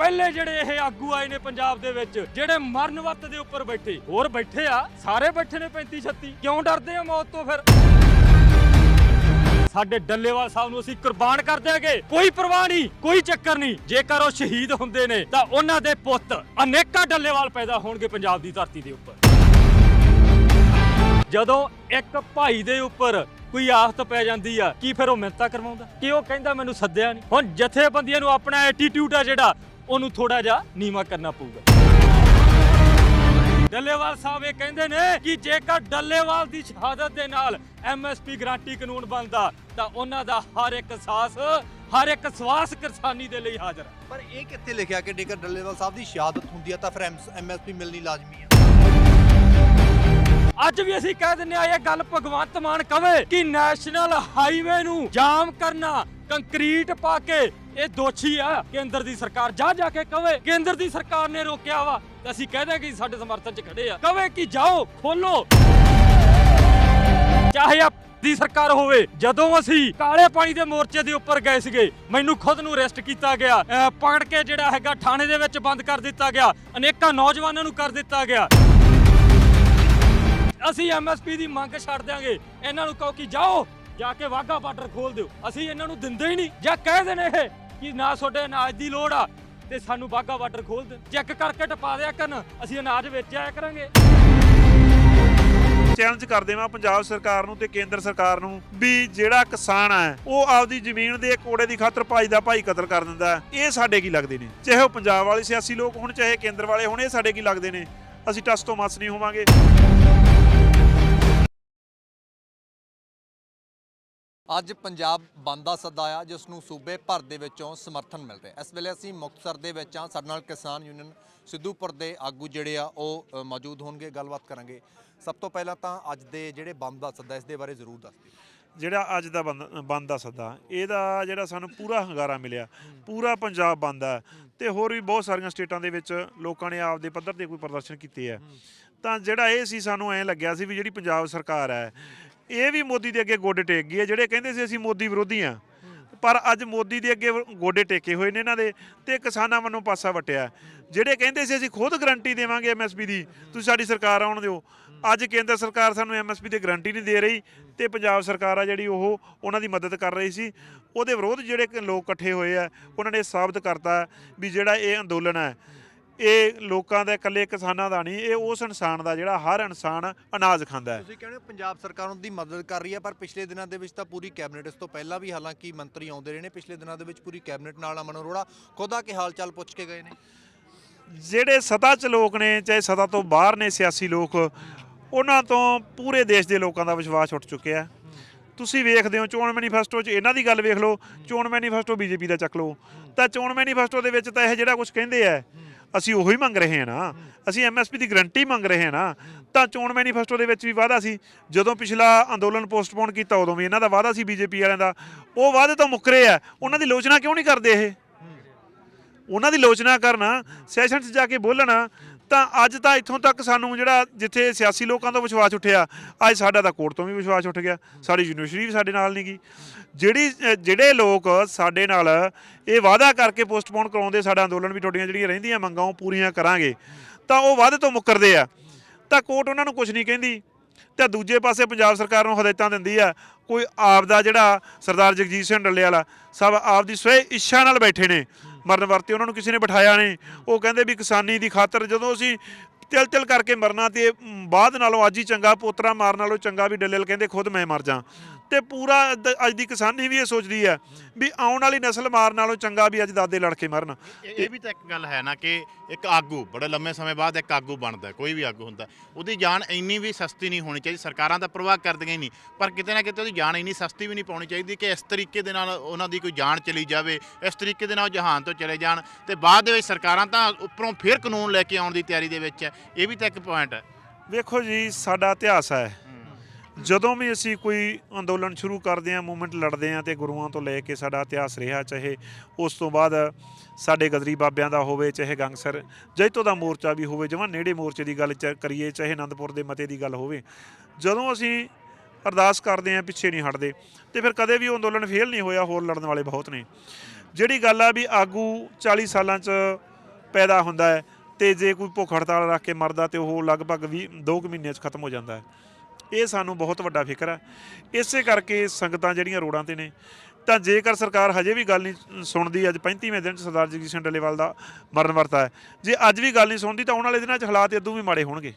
ਪਹਿਲੇ ਜਿਹੜੇ ਇਹ ਆਗੂ ਆਏ ਨੇ ਪੰਜਾਬ ਦੇ ਵਿੱਚ, ਜਿਹੜੇ ਮਰਨ ਵਰਤ ਦੇ ਉੱਪਰ ਬੈਠੇ, ਹੋਰ ਬੈਠੇ ਆ, ਸਾਰੇ ਬੈਠੇ ਨੇ 35 36 ਕਿਉਂ ਡਰਦੇ ਆ ਮੌਤ ਤੋਂ ਫਿਰ? ਸਾਡੇ ਡੱਲੇਵਾਲ ਸਾਹਿਬ ਨੂੰ ਅਸੀਂ ਕੁਰਬਾਨ ਕਰ ਦਿਆਂਗੇ। ਕੋਈ ਪਰਵਾਹ ਨਹੀਂ, ਕੋਈ ਚੱਕਰ ਨਹੀਂ। ਜੇਕਰ ਉਹ ਸ਼ਹੀਦ ਹੁੰਦੇ ਨੇ, ਤਾਂ ਉਹਨਾਂ ਦੇ ਪੁੱਤ ਅਨੇਕਾਂ ਡੱਲੇਵਾਲ ਪੈਦਾ ਹੋਣਗੇ ਪੰਜਾਬ ਦੀ ਧਰਤੀ ਦੇ ਉੱਪਰ। ਜਦੋਂ ਇੱਕ ਭਾਈ ਦੇ ਉੱਪਰ ਕੋਈ ਆਫਤ ਪੈ ਜਾਂਦੀ ਆ, ਕੀ ਫਿਰ ਉਹ ਮਿੰਤਾ ਕਰਵਾਉਂਦਾ? ਕਿ ਉਹ ਕਹਿੰਦਾ ਮੈਨੂੰ ਸੱਦਿਆ ਨਹੀਂ? ਹੁਣ ਜਥੇਬੰਦੀਆਂ ਨੂੰ ਆਪਣਾ ਐਟੀਟਿਊਡ ਆ ਜਿਹੜਾ ਉਹਨੂੰ ਥੋੜਾ ਜਿਹਾ ਨੀਵਾ ਕਰਨਾ ਪਊਗਾ। ਡੱਲੇਵਾਲ ਸਾਹਿਬ ਇਹ ਕਹਿੰਦੇ ਨੇ ਕਿ ਜੇਕਰ ਡੱਲੇਵਾਲ ਦੀ ਸ਼ਹਾਦਤ ਦੇ ਨਾਲ ਐਮਐਸਪੀ ਗਰੰਟੀ ਕਾਨੂੰਨ ਬਣਦਾ ਤਾਂ ਉਹਨਾਂ ਦਾ ਹਰ ਇੱਕ ਸਾਹਸ ਹਰ ਇੱਕ ਸਵਾਸ ਕਿਰਸਾਨੀ ਦੇ ਲਈ ਹਾਜ਼ਰ ਹੈ ਪਰ ਇਹ ਕਿੱਥੇ ਲਿਖਿਆ ਕਿ ਜੇਕਰ ਡੱਲੇਵਾਲ ਸਾਹਿਬ ਦੀ ਸ਼ਹਾਦਤ ਹੁੰਦੀ ਹੈ ਤਾਂ ਫਿਰ ਐਮਐਸਪੀ ਮਿਲਣੀ ਲਾਜ਼ਮੀ ਹੈ ਅੱਜ ਵੀ ਅਸੀਂ ਕਹਿ ਦਿੰਨੇ ਆ ਇਹ ਗੱਲ ਭਗਵੰਤ ਮਾਨ ਕਵੇ ਕਿ ਨੈਸ਼ਨਲ ਹਾਈਵੇ ਨੂੰ ਜਾਮ ਕਰਨਾ ਕੰਕਰੀਟ ਪਾ ਕੇ ਇਹ ਦੋਸ਼ੀ ਆ, ਕੇਂਦਰ ਦੀ ਸਰਕਾਰ ਜਾ ਜਾ ਕੇ ਕਵੇ, ਕੇਂਦਰ ਦੀ ਸਰਕਾਰ ਨੇ ਰੋਕਿਆ ਵਾ, ਤੇ ਅਸੀਂ ਕਹਦੇ ਕਿ ਸਾਡੇ ਸਮਰਥਨ 'ਚ ਖੜੇ ਆ। ਕਵੇ ਕਿ ਜਾਓ, ਖੋਲੋ। ਚਾਹੇ ਆ ਦੀ ਸਰਕਾਰ ਹੋਵੇ, ਜਦੋਂ ਅਸੀਂ ਕਾਲੇ ਪਾਣੀ ਦੇ ਮੋਰਚੇ ਦੇ ਉੱਪਰ ਗਏ ਸੀਗੇ, ਮੈਨੂੰ ਖੁਦ ਨੂੰ ਅਰੈਸਟ ਕੀਤਾ ਗਿਆ। ਪਕੜ ਕੇ ਜਿਹੜਾ ਹੈਗਾ ਥਾਣੇ ਦੇ ਵਿੱਚ ਬੰਦ ਕਰ ਦਿੱਤਾ ਗਿਆ। ਅਨੇਕਾਂ ਨੌਜਵਾਨਾਂ ਨੂੰ ਕਰ ਦਿੱਤਾ ਗਿਆ। ਅਸੀਂ ਐਮਐਸਪੀ ਦੀ ਮੰਗ ਛੱਡ ਦਿਆਂਗੇ। ਇਹਨਾਂ ਨੂੰ ਕਹੋ ਕਿ ਜਾਓ ਜਾ ਕੇ ਵਾਗਾ ਬਾਰਡਰ ਖੋਲ ਦਿਓ। ਅਸੀਂ ਇਹਨਾਂ ਨੂੰ ਦਿੰਦੇ ਹੀ ਨਹੀਂ। ਜਾਂ ਕਹਿ ਦੇਣੇ ਇਹ ਕਿ ਨਾ ਤੁਹਾਡੇ ਅਨਾਜ ਦੀ ਲੋੜ ਆ ਤੇ ਸਾਨੂੰ ਵਾਗਾ ਬਾਰਡਰ ਖੋਲ ਦੇ ਚੈੱਕ ਕਰਕੇ ਟਪਾ ਦਿਆ ਕਰਨ, ਅਸੀਂ ਅਨਾਜ ਵੇਚ ਕਰਾਂਗੇ। ਚੈਲੰਜ ਕਰਦੇ ਵਾਂ ਪੰਜਾਬ ਸਰਕਾਰ ਨੂੰ ਤੇ ਕੇਂਦਰ ਸਰਕਾਰ ਨੂੰ ਵੀ ਜਿਹੜਾ ਕਿਸਾਨ ਹੈ, ਉਹ ਆਪਦੀ ਜ਼ਮੀਨ ਦੇ ਕੋੜੇ ਦੀ ਖਾਤਰ ਭਾਈ ਦਾ ਭਾਈ ਕਤਲ ਕਰ ਦਿੰਦਾ ਹੈ। ਇਹ ਸਾਡੇ ਕੀ ਲੱਗਦੇ ਨੇ? ਚਾਹੇ ਉਹ ਪੰਜਾਬ ਵਾਲੇ ਸਿਆਸੀ ਲੋਕ ਹੋਣ, ਚਾਹੇ ਕੇਂਦਰ ਵਾਲੇ ਹੋਣ, ਇਹ ਸਾਡੇ ਕੀ ਲੱਗਦੇ ਨੇ? ਅਸੀਂ ਟਸ ਤੋਂ ਮਸ ਨਹੀਂ ਹੋਵਾਂਗੇ। ਅੱਜ ਪੰਜਾਬ ਬੰਦ ਦਾ ਸੱਦਾ ਆ, ਜਿਸ ਨੂੰ ਸੂਬੇ ਭਰ ਦੇ ਵਿੱਚੋਂ ਸਮਰਥਨ ਮਿਲ ਰਿਹਾ ਇਸ ਵੇਲੇ ਅਸੀਂ ਮੁਕਤਸਰ ਦੇ ਵਿੱਚ ਆ ਸਾਡੇ ਨਾਲ ਕਿਸਾਨ ਯੂਨੀਅਨ ਸਿੱਧੂਪੁਰ ਦੇ ਆਗੂ ਜਿਹੜੇ ਆ, ਉਹ ਮੌਜੂਦ ਹੋਣਗੇ। ਗੱਲਬਾਤ ਕਰਾਂਗੇ। ਸਭ ਤੋਂ ਪਹਿਲਾਂ ਤਾਂ ਅੱਜ ਦੇ ਜਿਹੜੇ ਬੰਦ ਦਾ ਸੱਦਾ, ਇਸ ਦੇ ਬਾਰੇ ਜ਼ਰੂਰ ਦੱਸ ਦਿਓ। ਜਿਹੜਾ ਅੱਜ ਦਾ ਬੰਦ ਬੰਦ ਦਾ ਸੱਦਾ, ਇਹਦਾ ਜਿਹੜਾ ਸਾਨੂੰ ਪੂਰਾ ਹੰਗਾਰਾ ਮਿਲਿਆ। ਪੂਰਾ ਪੰਜਾਬ ਬੰਦ ਹੈ ਤੇ ਹੋਰ ਵੀ ਬਹੁਤ ਸਾਰੀਆਂ ਸਟੇਟਾਂ ਦੇ ਵਿੱਚ ਲੋਕਾਂ ਨੇ ਆਪਦੇ ਪੱਧਰ ਤੇ ਕੋਈ ਪ੍ਰਦਰਸ਼ਨ ਕੀਤੇ ਆ। ਤਾਂ ਜਿਹੜਾ ਇਹ ਸੀ, ਸਾਨੂੰ ਐਂ ਲੱਗਿਆ ਸੀ ਵੀ ਜਿਹੜੀ ਪੰਜਾਬ ਸਰਕਾਰ ਹੈ ਇਹ ਵੀ ਮੋਦੀ ਦੇ ਅੱਗੇ ਗੋਡੇ ਟੇਕ ਗਈ ਹੈ, ਜਿਹੜੇ ਕਹਿੰਦੇ ਸੀ ਅਸੀਂ ਮੋਦੀ ਵਿਰੋਧੀ ਆ ਪਰ ਅੱਜ ਮੋਦੀ ਦੇ ਅੱਗੇ ਗੋਡੇ ਟੇਕੇ ਹੋਏ ਨੇ ਇਹਨਾਂ ਦੇ ਤੇ ਕਿਸਾਨਾਂ ਵੱਲੋਂ ਪਾਸਾ ਵਟਿਆ ਜਿਹੜੇ ਕਹਿੰਦੇ ਸੀ ਅਸੀਂ ਖੁਦ ਗਰੰਟੀ ਦੇਵਾਂਗੇ ਐਮਐਸਪੀ ਦੀ, ਤੁਸੀਂ ਸਾਡੀ ਸਰਕਾਰ ਆਉਣ ਦਿਓ। ਅੱਜ ਕੇਂਦਰ ਸਰਕਾਰ ਸਾਨੂੰ ਐਮਐਸਪੀ ਦੀ ਗਰੰਟੀ ਨਹੀਂ ਦੇ ਰਹੀ ਤੇ ਪੰਜਾਬ ਸਰਕਾਰ ਆ ਜਿਹੜੀ ਉਹ ਉਹਨਾਂ ਦੀ ਮਦਦ ਕਰ ਰਹੀ ਸੀ। ਉਹਦੇ ਵਿਰੋਧ ਜਿਹੜੇ ਲੋਕ ਇਕੱਠੇ ਹੋਏ ਆ, ਉਹਨਾਂ ਨੇ ਸਾਬਤ ਕਰਤਾ ਵੀ ਜਿਹੜਾ ਇਹ ਅੰਦੋਲਨ ਹੈ ਇਹ ਲੋਕਾਂ ਦਾ ਇਕੱਲੇ ਕਿਸਾਨਾਂ ਦਾ ਨਹੀਂ ਇਹ ਉਸ ਇਨਸਾਨ ਦਾ ਜਿਹੜਾ ਹਰ ਇਨਸਾਨ ਅਨਾਜ ਖਾਂਦਾ ਹੈ। ਤੁਸੀਂ ਕਹਿੰਦੇ ਹੋ ਪੰਜਾਬ ਸਰਕਾਰ ਉਹਨਾਂ ਦੀ ਮਦਦ ਕਰ ਰਹੀ ਹੈ ਪਰ ਪਿਛਲੇ ਦਿਨਾਂ ਦੇ ਵਿੱਚ ਤਾਂ ਪੂਰੀ ਕੈਬਨਿਟ ਇਸ ਤੋਂ ਪਹਿਲਾਂ ਵੀ ਹਾਲਾਂਕਿ ਮੰਤਰੀ ਆਉਂਦੇ ਰਹੇ ਨੇ ਪਿਛਲੇ ਦਿਨਾਂ ਦੇ ਵਿੱਚ ਪੂਰੀ ਕੈਬਨਿਟ ਨਾਲ ਅਮਨ ਅਰੋੜਾ ਖੁਦ ਆ ਕੇ ਹਾਲ ਚਾਲ ਪੁੱਛ ਕੇ ਗਏ ਨੇ। ਜਿਹੜੇ ਸਤਾ 'ਚ ਲੋਕ ਨੇ ਚਾਹੇ ਸਤਾ ਤੋਂ ਬਾਹਰ ਨੇ ਸਿਆਸੀ ਲੋਕ ਉਹਨਾਂ ਤੋਂ ਪੂਰੇ ਦੇਸ਼ ਦੇ ਲੋਕਾਂ ਦਾ ਵਿਸ਼ਵਾਸ ਉੱਠ ਚੁੱਕਿਆ ਤੁਸੀਂ ਵੇਖਦੇ ਹੋ ਚੋਣ ਮੈਨੀਫੈਸਟੋ 'ਚ ਇਹਨਾਂ ਦੀ ਗੱਲ ਵੇਖ ਲਓ ਚੋਣ ਮੈਨੀਫੈਸਟੋ ਬੀਜੇਪੀ ਦਾ ਚੱਕ ਲਓ। ਤਾਂ ਚੋਣ ਮੈਨੀਫੈਸਟੋ ਦੇ ਵਿੱਚ ਤਾਂ ਇਹ ਜਿਹੜਾ ਕੁਝ ਕਹਿੰਦੇ ਆ ਅਸੀਂ ਉਹੀ ਮੰਗ ਰਹੇ ਹਾਂ ਨਾ। ਅਸੀਂ ਐਮਐਸਪੀ ਦੀ ਗਰੰਟੀ ਮੰਗ ਰਹੇ ਹਾਂ ਨਾ। ਤਾਂ ਚੋਣ ਮੈਨੀਫੈਸਟੋ ਦੇ ਵਿੱਚ ਵੀ ਵਾਅਦਾ ਸੀ। ਜਦੋਂ ਪਿਛਲਾ ਅੰਦੋਲਨ ਪੋਸਟਪੋਨ ਕੀਤਾ, ਉਦੋਂ ਵੀ ਇਹਨਾਂ ਦਾ ਵਾਅਦਾ ਸੀ ਬੀਜੇਪੀ ਵਾਲਿਆਂ ਦਾ। ਉਹ ਵਾਅਦੇ ਤੋਂ ਮੁੱਕਰੇ ਆ। ਉਹਨਾਂ ਦੀ ਲੋਚਨਾ ਕਿਉਂ ਨਹੀਂ ਕਰਦੇ ਇਹ? ਉਹਨਾਂ ਦੀ ਲੋਚਨਾ ਕਰਨਾ ਸੈਸ਼ਨ 'ਚ ਜਾ ਕੇ ਬੋਲਣਾ ਤਾਂ ਅੱਜ ਤਾਂ ਇੱਥੋਂ ਤੱਕ ਸਾਨੂੰ ਜਿਹੜਾ ਜਿੱਥੇ ਸਿਆਸੀ ਲੋਕਾਂ ਤੋਂ ਵਿਸ਼ਵਾਸ ਉੱਠਿਆ, ਅੱਜ ਸਾਡਾ ਤਾਂ ਕੋਰਟ ਤੋਂ ਵੀ ਵਿਸ਼ਵਾਸ ਉੱਠ ਗਿਆ, ਸਾਡੀ ਯੂਨੀਵਰਸਿਟੀ ਵੀ ਸਾਡੇ ਨਾਲ ਨਹੀਂ ਗਈ। ਜਿਹੜੀ ਜਿਹੜੇ ਲੋਕ ਸਾਡੇ ਨਾਲ ਇਹ ਵਾਅਦਾ ਕਰਕੇ ਪੋਸਟਪੋਨ ਕਰਾਉਂਦੇ, ਸਾਡਾ ਅੰਦੋਲਨ ਵੀ ਤੁਹਾਡੀਆਂ ਜਿਹੜੀਆਂ ਰਹਿੰਦੀਆਂ ਮੰਗਾਂ, ਉਹ ਪੂਰੀਆਂ ਕਰਾਂਗੇ, ਤਾਂ ਉਹ ਵਾਅਦੇ ਤੋਂ ਮੁੱਕਰਦੇ ਆ। ਤਾਂ ਕੋਰਟ ਉਹਨਾਂ ਨੂੰ ਕੁਝ ਨਹੀਂ ਕਹਿੰਦੀ, ਤੇ ਦੂਜੇ ਪਾਸੇ ਪੰਜਾਬ ਸਰਕਾਰ ਨੂੰ ਹਦਾਇਤਾਂ ਦਿੰਦੀ ਆ, ਕੋਈ ਆਪ ਦਾ ਜਿਹੜਾ ਸਰਦਾਰ ਜਗਜੀਤ ਸਿੰਘ ਡੱਲੇ ਵਾਲਾ ਸਭ ਆਪ ਦੀ ਸਵੈ ਇੱਛਾ ਨਾਲ ਬੈਠੇ ਨੇ। ਮਰਨ ਵਰਤੇ ਉਹਨਾਂ ਨੂੰ ਕਿਸੇ ਨੇ ਬਿਠਾਇਆ ਨਹੀਂ। ਉਹ ਕਹਿੰਦੇ ਵੀ ਕਿਸਾਨੀ ਦੀ ਖਾਤਰ ਜਦੋਂ ਅਸੀਂ ਤਿਲ ਤਿਲ ਕਰਕੇ ਮਰਨਾ ਤੇ ਬਾਅਦ ਨਾਲੋਂ ਅੱਜ ਹੀ ਚੰਗਾ ਪੋਤਰਾ ਮਾਰਨ ਨਾਲੋਂ ਚੰਗਾ ਵੀ ਡੱਲੇਲ ਕਹਿੰਦੇ ਖੁਦ ਮੈਂ ਮਰ ਜਾ। ਤੇ ਪੂਰਾ ਦ- ਅੱਜ ਦੀ ਕਿਸਾਨੀ ਵੀ ਇਹ ਸੋਚਦੀ ਹੈ ਵੀ ਆਉਣ ਵਾਲੀ ਨਸਲ ਮਾਰਨ ਨਾਲੋਂ ਚੰਗਾ ਵੀ ਅੱਜ ਦਾਦੇ ਲੜ ਕੇ ਮਰਨ। ਇਹ ਇਹ ਵੀ ਤਾਂ ਇੱਕ ਗੱਲ ਹੈ ਨਾ ਕਿ ਇੱਕ ਆਗੂ ਬੜੇ ਲੰਮੇ ਸਮੇਂ ਬਾਅਦ ਇੱਕ ਆਗੂ ਬਣਦਾ ਹੈ, ਕੋਈ ਵੀ ਆਗੂ ਹੁੰਦਾ ਉਹਦੀ ਜਾਨ ਇੰਨੀ ਵੀ ਸਸਤੀ ਨਹੀਂ ਹੋਣੀ ਚਾਹੀਦੀ ਸਰਕਾਰਾਂ ਤਾਂ ਪ੍ਰਵਾਹ ਕਰਦੀਆਂ ਹੀ ਨਹੀਂ ਪਰ ਕਿਤੇ ਨਾ ਕਿਤੇ ਉਹਦੀ ਜਾਨ ਇੰਨੀ ਸਸਤੀ ਵੀ ਨਹੀਂ ਪਾਉਣੀ ਚਾਹੀਦੀ ਕਿ ਇਸ ਤਰੀਕੇ ਦੇ ਨਾਲ ਉਹਨਾਂ ਦੀ ਕੋਈ ਜਾਨ ਚਲੀ ਜਾਵੇ ਇਸ ਤਰੀਕੇ ਦੇ ਨਾਲ ਉਹ ਜਹਾਨ ਤੋਂ ਚਲੇ ਜਾਣ ਤੇ ਬਾਅਦ ਦੇ ਵਿੱਚ ਸਰਕਾਰਾਂ ਤਾਂ ਉੱਪਰੋਂ ਫਿਰ ਕਾਨੂੰਨ ਲੈ ਕੇ ਆਉਣ ਦੀ ਤਿਆਰੀ ਦੇ ਵਿੱਚ ਹੈ। ਇਹ ਵੀ ਤਾਂ ਇੱਕ ਪੁਆਇੰਟ ਹੈ। ਵੇਖੋ ਜੀ ਸਾਡਾ ਇਤਿਹਾਸ ਹੈ। ਜਦੋਂ ਵੀ ਅਸੀਂ ਕੋਈ ਅੰਦੋਲਨ ਸ਼ੁਰੂ ਕਰਦੇ ਹਾਂ, ਮੂਵਮੈਂਟ ਲੜਦੇ ਹਾਂ ਤੇ ਗੁਰੂਆਂ ਤੋਂ ਲੈ ਕੇ ਸਾਡਾ ਇਤਿਹਾਸ ਰਿਹਾ, ਚਾਹੇ ਉਸ ਤੋਂ ਬਾਅਦ ਸਾਡੇ ਗਦਰੀ ਬਾਬਿਆਂ ਦਾ ਹੋਵੇ, ਚਾਹੇ ਗੰਗਸਰ ਜੈਤੋ ਦਾ ਮੋਰਚਾ ਵੀ ਹੋਵੇ ਜਮਾਂ ਨੇੜੇ ਮੋਰਚੇ ਦੀ ਗੱਲ ਚ- ਕਰੀਏ, ਚਾਹੇ ਆਨੰਦਪੁਰ ਦੇ ਮਤੇ ਦੀ ਗੱਲ ਹੋਵੇ, ਜਦੋਂ ਅਸੀਂ ਅਰਦਾਸ ਕਰਦੇ ਹਾਂ ਪਿੱਛੇ ਨਹੀਂ ਹਟਦੇ ਤੇ ਫਿਰ ਕਦੇ ਵੀ ਉਹ ਅੰਦੋਲਨ ਫੇਲ ਨਹੀਂ ਹੋਇਆ, ਹੋਰ ਲੜਨ ਵਾਲੇ ਬਹੁਤ ਨੇ। ਜਿਹੜੀ ਗੱਲ ਆ ਵੀ ਆਗੂ 40 ਸਾਲਾਂ 'ਚ ਪੈਦਾ ਹੁੰਦਾ ਹੈ ਤੇ ਜੇ ਕੋਈ ਭੁੱਖ ਹੜਤਾਲ ਰੱਖ ਕੇ ਮਰਦਾ ਤੇ ਉਹ ਲਗਭਗ 20 2 ਮਹੀਨਿਆਂ 'ਚ ਖਤਮ ਹੋ ਜਾਂਦਾ ਹੈ। ਇਹ ਸਾਨੂੰ ਬਹੁਤ ਵੱਡਾ ਫਿਕਰ ਹੈ ਇਸੇ ਕਰਕੇ ਸੰਗਤਾਂ ਜਿਹੜੀਆਂ ਰੋਡਾਂ ਤੇ ਨੇ, ਤਾਂ ਜੇਕਰ ਸਰਕਾਰ ਹਜੇ ਵੀ ਗੱਲ ਨਹੀਂ ਸੁਣਦੀ, ਅੱਜ 35ਵੇਂ ਦਿਨ 'ਚ ਸਰਦਾਰ ਜਗਜੀਤ ਸਿੰਘ ਡੱਲੇਵਾਲ ਦਾ ਮਰਨ ਵਰਤਾ ਹੈ ਜੇ ਅੱਜ ਵੀ ਗੱਲ ਨਹੀਂ ਸੁਣਦੀ, ਤਾਂ ਆਉਣ ਵਾਲੇ ਦਿਨਾਂ 'ਚ ਹਾਲਾਤ ਇਦੋਂ ਵੀ ਮਾੜੇ ਹੋਣਗੇ।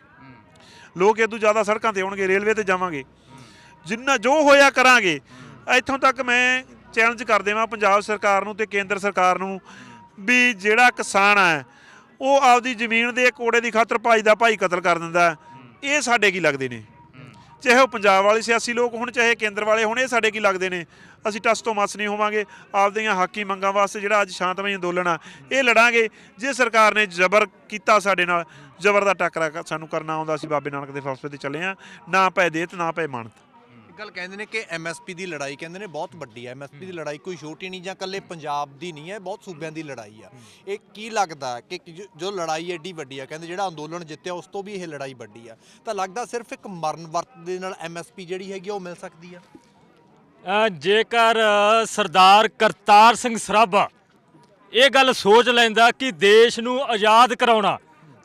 ਲੋਕ ਇਦੋਂ ਜ਼ਿਆਦਾ ਸੜਕਾਂ ਤੇ ਆਉਣਗੇ, ਰੇਲਵੇ ਤੇ ਜਾਵਾਂਗੇ। ਜਿੰਨਾ ਜੋ ਹੋਇਆ ਕਰਾਂਗੇ, ਇੱਥੋਂ ਤੱਕ ਮੈਂ ਚੈਲੰਜ ਕਰ ਦੇਵਾਂ ਪੰਜਾਬ ਸਰਕਾਰ ਨੂੰ ਤੇ ਕੇਂਦਰ ਸਰਕਾਰ ਨੂੰ ਵੀ ਜਿਹੜਾ ਕਿਸਾਨ ਹੈ ਉਹ ਆਪਦੀ ਜ਼ਮੀਨ ਦੇ ਕੋੜੇ ਦੀ ਖਾਤਰ ਭਾਈ ਦਾ ਭਾਈ ਕਤਲ ਕਰ ਦਿੰਦਾ। ਇਹ ਸਾਡੇ ਕੀ ਲੱਗਦੇ ਨੇ? ਚਾਹੇ ਉਹ ਪੰਜਾਬ ਵਾਲੇ ਸਿਆਸੀ ਲੋਕ ਹੋਣ, ਚਾਹੇ ਕੇਂਦਰ ਵਾਲੇ ਹੋਣ, ਇਹ ਸਾਡੇ ਕੀ ਲੱਗਦੇ ਨੇ? ਅਸੀਂ ਟਸ ਤੋਂ ਮਸ ਨਹੀਂ ਹੋਵਾਂਗੇ। ਆਪਦੀਆਂ ਹੱਕੀ ਮੰਗਾਂ ਵਾਸਤੇ ਜਿਹੜਾ ਅੱਜ ਸ਼ਾਂਤਮਈ ਅੰਦੋਲਨ ਆ, ਇਹ ਲੜਾਂਗੇ। ਜੇ ਸਰਕਾਰ ਨੇ ਜ਼ਬਰ ਕੀਤਾ ਸਾਡੇ ਨਾਲ, ਜ਼ਬਰ ਦਾ ਟੱਕਰਾ ਸਾਨੂੰ ਕਰਨਾ ਆਉਂਦਾ ਸੀ ਬਾਬੇ ਨਾਨਕ ਦੇ ਫਲਸਫੇ ਤੇ ਚੱਲੇ ਆ। ਨਾ ਪਏ ਦੇਤ, ਨਾ ਪਏ ਮਾਨਤ। ਗੱਲ ਕਹਿੰਦੇ ਨੇ ਕਿ ਐਮਐਸਪੀ ਦੀ ਲੜਾਈ ਕਹਿੰਦੇ ਨੇ ਬਹੁਤ ਵੱਡੀ ਹੈ। ਐਮਐਸਪੀ ਦੀ ਲੜਾਈ ਕੋਈ ਛੋਟੀ ਨਹੀਂ ਜਾਂ ਇਕੱਲੇ ਪੰਜਾਬ ਦੀ ਨਹੀਂ ਹੈ ਬਹੁਤ ਸੂਬਿਆਂ ਦੀ ਲੜਾਈ ਆ ਇਹ ਕੀ ਲੱਗਦਾ ਕਿ ਕਿ ਜੋ- ਜੋ ਲੜਾਈ ਐਡੀ ਵੱਡੀ ਆ ਕਹਿੰਦੇ ਜਿਹੜਾ ਅੰਦੋਲਨ ਜਿੱਤਿਆ ਉਸ ਤੋਂ ਵੀ ਇਹ ਲੜਾਈ ਵੱਡੀ ਆ ਤਾਂ ਲੱਗਦਾ ਸਿਰਫ ਇੱਕ ਮਰਨ ਵਰਤ ਦੇ ਨਾਲ ਐਮਐਸਪੀ ਜਿਹੜੀ ਹੈਗੀ ਆ ਉਹ ਮਿਲ ਸਕਦੀ ਆ ਅ, ਜੇਕਰ ਅ, ਸਰਦਾਰ ਕਰਤਾਰ ਸਿੰਘ ਸਰਾਭਾ ਇਹ ਗੱਲ ਸੋਚ ਲੈਂਦਾ ਕਿ ਦੇਸ਼ ਨੂੰ ਆਜ਼ਾਦ ਕਰਾਉਣਾ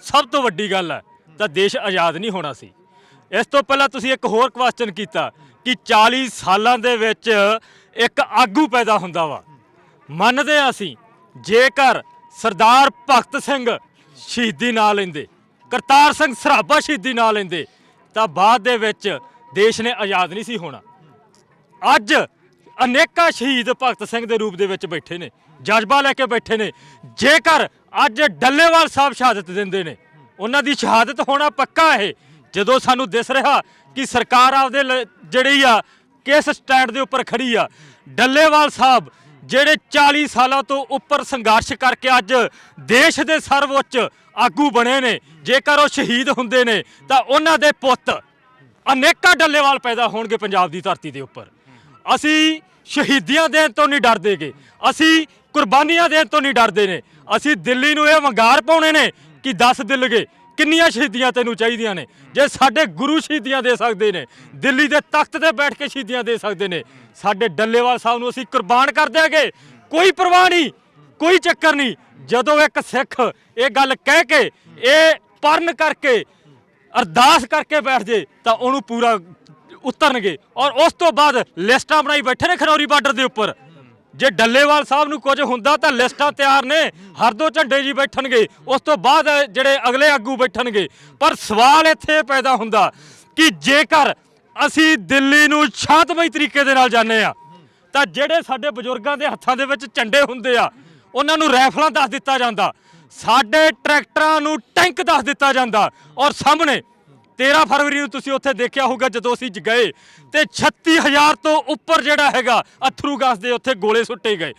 ਸਭ ਤੋਂ ਵੱਡੀ ਗੱਲ ਹੈ ਤਾਂ ਦੇਸ਼ ਆਜ਼ਾਦ ਨਹੀਂ ਹੋਣਾ ਸੀ। ਇਸ ਤੋਂ ਪਹਿਲਾਂ ਤੁਸੀਂ ਇੱਕ ਹੋਰ ਕੁਐਸਚਨ ਕੀਤਾ ਕਿ 40 ਸਾਲਾਂ ਦੇ ਵਿੱਚ ਇੱਕ ਆਗੂ ਪੈਦਾ ਹੁੰਦਾ ਵਾ। ਮੰਨਦੇ ਹਾਂ ਅਸੀਂ, ਜੇਕਰ ਸਰਦਾਰ ਭਗਤ ਸਿੰਘ ਸ਼ਹੀਦੀ ਨਾ ਲੈਂਦੇ, ਕਰਤਾਰ ਸਿੰਘ ਸਰਾਭਾ ਸ਼ਹੀਦੀ ਨਾ ਲੈਂਦੇ, ਤਾਂ ਬਾਅਦ ਦੇ ਵਿੱਚ ਦੇਸ਼ ਨੇ ਆਜ਼ਾਦ ਨਹੀਂ ਸੀ ਹੋਣਾ। ਅੱਜ ਅਨੇਕਾਂ ਸ਼ਹੀਦ ਭਗਤ ਸਿੰਘ ਦੇ ਰੂਪ ਦੇ ਵਿੱਚ ਬੈਠੇ ਨੇ, ਜਜ਼ਬਾ ਲੈ ਕੇ ਬੈਠੇ ਨੇ। ਜੇਕਰ ਅੱਜ ਡੱਲੇਵਾਲ ਸਾਹਿਬ ਸ਼ਹਾਦਤ ਦਿੰਦੇ ਨੇ, ਉਹਨਾਂ ਦੀ ਸ਼ਹਾਦਤ ਹੋਣਾ ਪੱਕਾ ਹੈ। ਜਦੋਂ ਸਾਨੂੰ ਦਿਸ ਰਿਹਾ ਕਿ ਸਰਕਾਰ ਆਪਦੇ ਲ- ਜਿਹੜੀ ਆ, ਕਿਸ ਸਟੈਂਡ ਦੇ ਉੱਪਰ ਖੜੀ ਆ, ਡੱਲੇਵਾਲ ਸਾਹਿਬ ਜਿਹੜੇ 40 ਸਾਲਾਂ ਤੋਂ ਉੱਪਰ ਸੰਘਰਸ਼ ਕਰਕੇ ਅੱਜ ਦੇਸ਼ ਦੇ ਸਰਵਉੱਚ ਆਗੂ ਬਣੇ ਨੇ, ਜੇਕਰ ਉਹ ਸ਼ਹੀਦ ਹੁੰਦੇ ਨੇ, ਤਾਂ ਉਹਨਾਂ ਦੇ ਪੁੱਤ ਅਨੇਕਾਂ ਡੱਲੇਵਾਲ ਪੈਦਾ ਹੋਣਗੇ ਪੰਜਾਬ ਦੀ ਧਰਤੀ ਦੇ ਉੱਪਰ। ਅਸੀਂ ਸ਼ਹੀਦੀਆਂ ਦੇਣ ਤੋਂ ਨਹੀਂ ਡਰਦੇਗੇ ਅਸੀਂ ਕੁਰਬਾਨੀਆਂ ਦੇਣ ਤੋਂ ਨਹੀਂ ਡਰਦੇ ਨੇ, ਅਸੀਂ ਦਿੱਲੀ ਨੂੰ ਇਹ ਵੰਗਾਰ ਪਾਉਣੇ ਨੇ ਕਿ 10 ਦਿਲਗੇ ਕਿੰਨੀਆਂ ਸ਼ਹੀਦੀਆਂ ਤੈਨੂੰ ਚਾਹੀਦੀਆਂ ਨੇ? ਜੇ ਸਾਡੇ ਗੁਰੂ ਸ਼ਹੀਦੀਆਂ ਦੇ ਸਕਦੇ ਨੇ, ਦਿੱਲੀ ਦੇ ਤਖਤ ਤੇ ਬੈਠ ਕੇ ਸ਼ਹੀਦੀਆਂ ਦੇ ਸਕਦੇ ਨੇ, ਸਾਡੇ ਡੱਲੇਵਾਲ ਸਾਹਿਬ ਨੂੰ ਅਸੀਂ ਕੁਰਬਾਨ ਕਰ ਦਿਆਂਗੇ। ਕੋਈ ਪਰਵਾਹ ਨਹੀਂ, ਕੋਈ ਚੱਕਰ ਨਹੀਂ। ਜਦੋਂ ਇੱਕ ਸਿੱਖ ਇਹ ਗੱਲ ਕਹਿ ਕੇ, ਇਹ ਪਰਨ ਕਰਕੇ, ਅਰਦਾਸ ਕਰਕੇ ਬੈਠ ਜੇ, ਤਾਂ ਉਹਨੂੰ ਪੂਰਾ ਉਤਰਨਗੇ। ਔਰ ਉਸ ਤੋਂ ਬਾਅਦ ਲਿਸਟਾਂ ਬਣਾਈ ਬੈਠੇ ਨੇ ਖਨੌਰੀ ਬਾਰਡਰ ਦੇ ਉੱਪਰ। ਜੇ ਡੱਲੇਵਾਲ ਸਾਹਿਬ ਨੂੰ ਕੁਝ ਹੁੰਦਾ ਤਾਂ ਲਿਸਟਾਂ ਤਿਆਰ ਨੇ। ਹਰਦੋ ਝੰਡੇ ਜੀ ਬੈਠਣਗੇ। ਉਸ ਤੋਂ ਬਾਅਦ ਜਿਹੜੇ ਅਗਲੇ ਆਗੂ ਬੈਠਣਗੇ। ਪਰ ਸਵਾਲ ਇੱਥੇ ਪੈਦਾ ਹੁੰਦਾ ਕਿ ਜੇਕਰ ਅਸੀਂ ਦਿੱਲੀ ਨੂੰ ਸ਼ਾਂਤਮਈ ਤਰੀਕੇ ਦੇ ਨਾਲ ਜਾਂਦੇ ਆ ਤਾਂ ਜਿਹੜੇ ਸਾਡੇ ਬਜ਼ੁਰਗਾਂ ਦੇ ਹੱਥਾਂ ਦੇ ਵਿੱਚ ਝੰਡੇ ਹੁੰਦੇ ਆ, ਉਹਨਾਂ ਨੂੰ ਰਾਈਫਲਾਂ ਦੱਸ ਦਿੱਤਾ ਜਾਂਦਾ। ਸਾਡੇ ਟਰੈਕਟਰਾਂ ਨੂੰ ਟੈਂਕ ਦੱਸ ਦਿੱਤਾ ਜਾਂਦਾ। ਔਰ ਸਾਹਮਣੇ 13 ਫਰਵਰੀ ਨੂੰ ਤੁਸੀਂ ਉੱਥੇ ਦੇਖਿਆ ਹੋਊਗਾ ਜਦੋਂ ਅਸੀਂ ਜ ਗਏ ਤੇ 36000 ਤੋਂ ਉੱਪਰ ਜਿਹੜਾ ਹੈਗਾ ਅਥਰੂ ਗੈਸ ਦੇ ਉੱਥੇ ਗੋਲੇ ਸੁੱਟੇ ਗਏ।